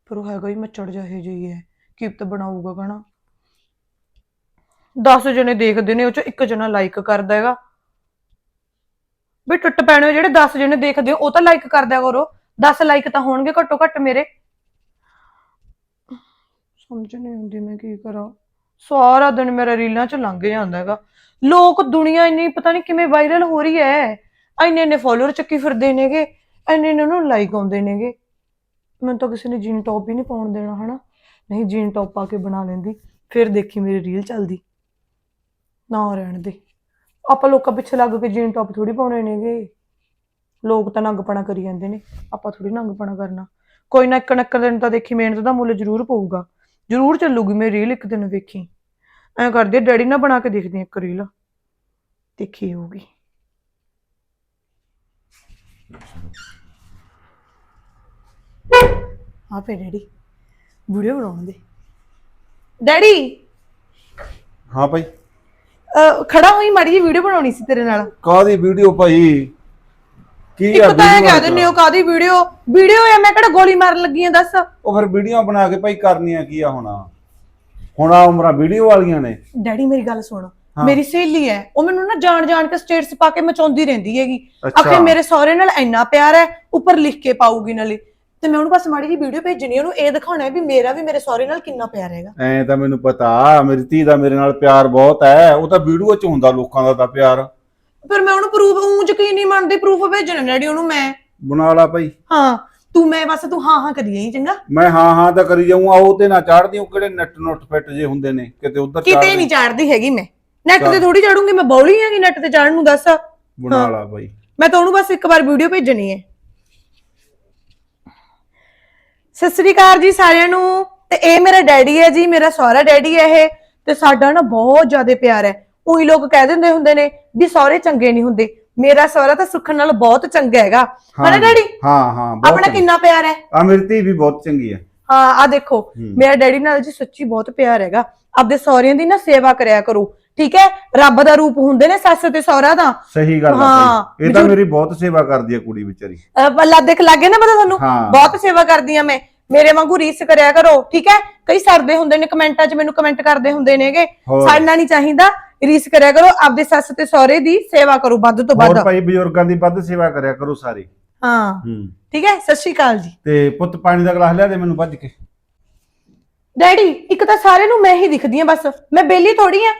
ਪਰ ਉਹ ਹੈਗਾ ਹੀ ਮੱਚੜ ਜਿਹੇ ਜਿਹੀ ਹੈ ਕੀ ਤਾਂ ਬਣਾਊਗਾ ਕਹਣਾ? 10 ਜਣੇ ਦੇਖਦੇ ਨੇ, ਉਹ ਚ ਇੱਕ ਜਣਾ ਲਾਈਕ ਕਰਦਾ ਹੈਗਾ। ਵੀ ਟੁੱਟ ਪੈਣੇ ਜਿਹੜੇ 10 ਜਣੇ ਦੇਖਦੇ ਹੋ, ਉਹ ਤਾਂ ਲਾਈਕ ਕਰਦਿਆ ਕਰੋ 10 ਲਾਈਕ ਤਾਂ ਹੋਣਗੇ ਘੱਟੋ ਘੱਟ ਮੇਰੇ। ਸਮਝ ਨਹੀਂ ਆਉਂਦੀ ਮੈਂ ਕੀ ਕਰਾਂ। ਸਾਰਾ ਦਿਨ ਮੇਰਾ ਰੀਲਾਂ ਚ ਲੰਘ ਜਾਂਦਾ ਹੈਗਾ। ਲੋਕ ਦੁਨੀਆ ਇੰਨੀ ਪਤਾ ਨਹੀਂ ਕਿਵੇਂ ਵਾਇਰਲ ਹੋ ਰਹੀ ਹੈ। ਇੰਨੇ ਇੰਨੇ ਫੋਲੋਅਰ ਚੱਕੀ ਫਿਰਦੇ ਨੇਗੇ, ਇੰਨੇ ਇੰਨੇ ਨੂੰ ਲਾਈਕ ਆਉਂਦੇ ਨੇਗੇ। ਮੈਨੂੰ ਤਾਂ ਕਿਸੇ ਨੇ ਜੀਨ ਟੌਪ ਹੀ ਨਹੀਂ ਪਾਉਣ ਦੇਣਾ, ਹਨਾ? ਨਹੀਂ ਜੀਨ ਟੌਪ ਪਾ ਕੇ ਬਣਾ ਲੈਂਦੀ, ਫਿਰ ਦੇਖੀ ਮੇਰੀ ਰੀਲ ਚੱਲਦੀ। ਨਾ ਰਹਿਣ ਦੇ। ਆਪਾਂ ਲੋਕਾਂ ਪਿੱਛੇ ਲੱਗ ਕੇ ਜੀਨ ਟੌਪ ਥੋੜੀ ਪਾਉਣੇ ਨੇਗੇ। ਲੋਕ ਤਾਂ ਨੰਗਪਣਾ ਕਰੀ ਜਾਂਦੇ ਨੇ। ਆਪਾਂ ਥੋੜੀ ਨੰਗਪਣਾ ਕਰਨਾ। ਕੋਈ ਨਾ ਇੱਕ ਨੱਕਰ ਦਿਨ ਤਾਂ ਦੇਖੀ ਮਿਹਨਤ ਦਾ ਮੁੱਲ ਜ਼ਰੂਰ ਪਊਗਾ। ਜ਼ਰੂਰ ਚੱਲੂਗੀ ਮੇਰੀ ਰੀਲ ਇੱਕ ਦਿਨ ਵੇਖੀ। ਐ ਕਰਦੀ ਆ, ਡੈਡੀ ਨਾਲ ਬਣਾ ਕੇ ਦੇਖਦੀ ਆ ਇੱਕ ਰੀਲ ਦੇਖੀ ਹੋਊਗੀ ਆ ਫੇ ਡੈਡੀ ਵੀਡੀਓ ਬਣਾਉਣ ਦੇ। ਡੈਡੀ! ਹਾਂ ਭਾਈ। ਅਹ ਖੜਾ ਹੋਈ ਮਾੜੀ ਜੀ ਵੀਡੀਓ ਬਣਾਉਣੀ ਸੀ ਤੇਰੇ ਨਾਲ। ਕਾਦੀ ਵੀਡੀਓ ਭਾਈ? ਕੀ ਇੱਕ ਆ ਤਾਂ ਇਹ ਕਹਿ ਦਿੰਦੇ ਹੋ ਕਾਦੀ ਵੀਡੀਓ? ਵੀਡੀਓ ਐ ਮੈਂ ਕਿਹੜਾ ਗੋਲੀ ਮਾਰਨ ਲੱਗੀ ਆ ਦੱਸ? ਉਹ ਫਿਰ ਵੀਡੀਓ ਬਣਾ ਕੇ ਭਾਈ ਕਰਨੀਆਂ ਕੀ ਆ ਹੁਣ? ਹੁਣ ਆ ਉਮਰਾਂ ਵੀਡੀਓ ਵਾਲੀਆਂ ਨੇ। ਡੈਡੀ ਮੇਰੀ ਗੱਲ ਸੁਣ। ਮੇਰੀ ਸਹੇਲੀ ਹੈ। ਉਹ ਮੈਨੂੰ ਨਾ ਜਾਣ ਜਾਣ ਕੇ ਸਟੇਟਸ ਪਾ ਕੇ ਮਚਾਉਂਦੀ ਰਹਿੰਦੀ ਹੈਗੀ। ਆਖੇ ਮੇਰੇ ਸਹੁਰੇ ਨਾਲ ਇੰਨਾ ਪਿਆਰ ਹੈ ਉੱਪਰ ਲਿਖ ਕੇ ਪਾਊਗੀ ਨਾਲੇ। ਤੇ ਮੈਂ ਉਹਨੂੰ ਬਸ ਮਾੜੀ ਜੀ ਵੀਡੀਓ ਭੇਜਣੀ ਉਹਨੂੰ ਇਹ ਦਿਖਾਉਣਾ ਹੈ ਵੀ ਮੇਰਾ ਵੀ ਮੇਰੇ ਸਹੁਰੇ ਨਾਲ ਕਿੰਨਾ ਪਿਆਰ ਹੈਗਾ। ਐ ਤਾਂ ਮੈਨੂੰ ਪਤਾ ਮੇਰੀ ਧੀ ਦਾ ਮੇਰੇ ਨਾਲ ਪਿਆਰ ਬਹੁਤ ਹੈ। ਉਹ ਤਾਂ ਵੀਡੀਓ 'ਚ ਹੁੰਦਾ ਲੋਕਾਂ ਦਾ ਤਾਂ ਪਿਆਰ। ਫਿਰ ਮੈਂ ਉਹਨੂੰ ਪ੍ਰੂਫ ਉਂ ਯਕੀਨ ਨਹੀਂ ਮੰਨਦੀ ਪ੍ਰੂਫ ਭੇਜਣਾ ਡੈਡੀ ਉਹਨੂੰ ਮੈਂ। ਬਣਾ ਲਾ ਭਾਈ। ਹਾਂ ਤੂੰ ਮੈਂ ਬਸ ਤੂੰ ਹਾਂ ਹਾਂ ਕਰੀ ਜਾਈਂ ਚੰਗਾ। ਮੈਂ ਹਾਂ ਹਾਂ ਤਾਂ ਕਰੀ ਜਾਊਂ ਆ ਉਹ ਤੇ ਨਾ ਚੜਦੀ ਉਹ ਕਿਹੜੇ ਨੱਟ ਨੁੱਟ ਫਿੱਟ ਜੇ ਹੁੰਦੇ ਨੇ ਕਿਤੇ ਉਧਰ ਕਿਤੇ ਨਹੀਂ ਚਾੜਦੀ ਹੈਗੀ ਮੈਂ। ਨੈਟ ਤੇ ਥੋੜੀ ਚਾੜੂੰਗੀ ਮੈਂ ਬੌਲੀ ਹੈਗੀ ਨੈਟ ਤੇ ਚਾੜਨ ਨੂੰ ਦੱਸ। ਬਣਾ ਲਾ ਭਾਈ। ਮੈਂ ਤਾਂ ਉਹਨੂੰ ਬਸ ਇੱਕ ਵਾਰ ਵੀਡੀਓ ਭੇਜਣੀ ਹੈ। ਸਤਿ ਸ੍ਰੀ ਅਕਾਲ ਜੀ ਸਾਰਿਆਂ ਨੂੰ। ਤੇ ਇਹ ਮੇਰਾ ਡੈਡੀ ਹੈ ਜੀ ਮੇਰਾ ਸਹੁਰਾ ਡੈਡੀ ਹੈ ਇਹ। ਤੇ ਸਾਡਾ ਨਾ ਬਹੁਤ ਜ਼ਿਆਦਾ ਪਿਆਰ ਹੈ। ਉਹੀ ਲੋਕ ਕਹਿ ਦਿੰਦੇ ਹੁੰਦੇ ਨੇ ਵੀ ਸਹੁਰੇ ਚੰਗੇ ਨਹੀਂ ਹੁੰਦੇ। ਮੇਰਾ ਸਹੁਰਾ ਤਾਂ ਸੁੱਖ ਨਾਲ ਬਹੁਤ ਚੰਗਾ ਹੈਗਾ। ਹਨਾ ਡੈਡੀ? ਹਾਂ ਹਾਂ ਆਪਣਾ ਕਿੰਨਾ ਪਿਆਰ ਹੈ? ਆ ਮੇਰੀ ਧੀ ਵੀ ਬਹੁਤ ਚੰਗੀ ਹੈ। ਹਾਂ ਆ ਦੇਖੋ ਮੇਰਾ ਡੈਡੀ ਨਾਲ ਜੀ ਸੱਚੀ ਬਹੁਤ ਪਿਆਰ ਹੈਗਾ। ਆਪਦੇ ਸਹੁਰਿਆਂ ਦੀ ਨਾ ਸੇਵਾ ਕਰਿਆ ਕਰੋ। ਠੀਕ ਹੈ? ਰੱਬ ਦਾ ਰੂਪ ਹੁੰਦੇ ਨੇ ਸੱਸ ਤੇ ਸਹੁਰਾ ਦਾ ਸਹੀ ਗੱਲ ਹਾਂ, ਇਹ ਤਾਂ ਮੇਰੀ ਬਹੁਤ ਸੇਵਾ ਕਰਦੀ ਹੈ ਕੁੜੀ ਵਿਚਾਰੀ। ਬੱਲਾ ਦੇਖ ਲੱਗੇ ਨਾ ਪਤਾ ਤੁਹਾਨੂੰ। ਬਹੁਤ ਸੇਵਾ ਕਰਦੀ ਆ ਮੈਂ। ਮੇਰੇ ਵਾਂਗੂ ਰੀਸ ਕਰਿਆ ਕਰੋ। ਠੀਕ ਹੈ? ਕਈ ਸਰਦੇ ਹੁੰਦੇ ਨੇ ਕਮੈਂਟਾਂ 'ਚ ਮੈਨੂੰ ਕਮੈਂਟ ਕਰਦੇ ਹੁੰਦੇ ਨੇਗੇ। ਸਾਡਾ ਨਹੀਂ ਚਾਹੀਦਾ। ਰੀਸ ਕਰਿਆ ਕਰੋ ਆਪਦੇ ਸੱਸ ਤੇ ਸਹੁਰੇ ਦੀ ਸੇਵਾ ਕਰੋ ਵੱਧ ਤੋਂ ਹੋਰ ਵੱਧ ਭਾਈ ਬਜ਼ੁਰਗਾਂ ਦੀ ਵੱਧ ਸੇਵਾ ਕਰਿਆ ਕਰੋ ਸਾਰੇ। ਹਾਂ। ਹੂੰ। ਠੀਕ ਹੈ ਸਤਿ ਸ਼੍ਰੀ ਅਕਾਲ ਜੀ। ਤੇ ਪੁੱਤ ਪਾਣੀ ਦਾ ਗਲਾਸ ਲਿਆ ਦੇ ਮੈਨੂੰ ਭੱਜ ਕੇ। ਡੈਡੀ ਇੱਕ ਤਾਂ ਸਾਰੇ ਨੂੰ ਮੈਂ ਹੀ ਦਿਖਦੀ ਆ ਬਸ। ਮੈਂ ਬੇਲੀ ਥੋੜੀ ਆ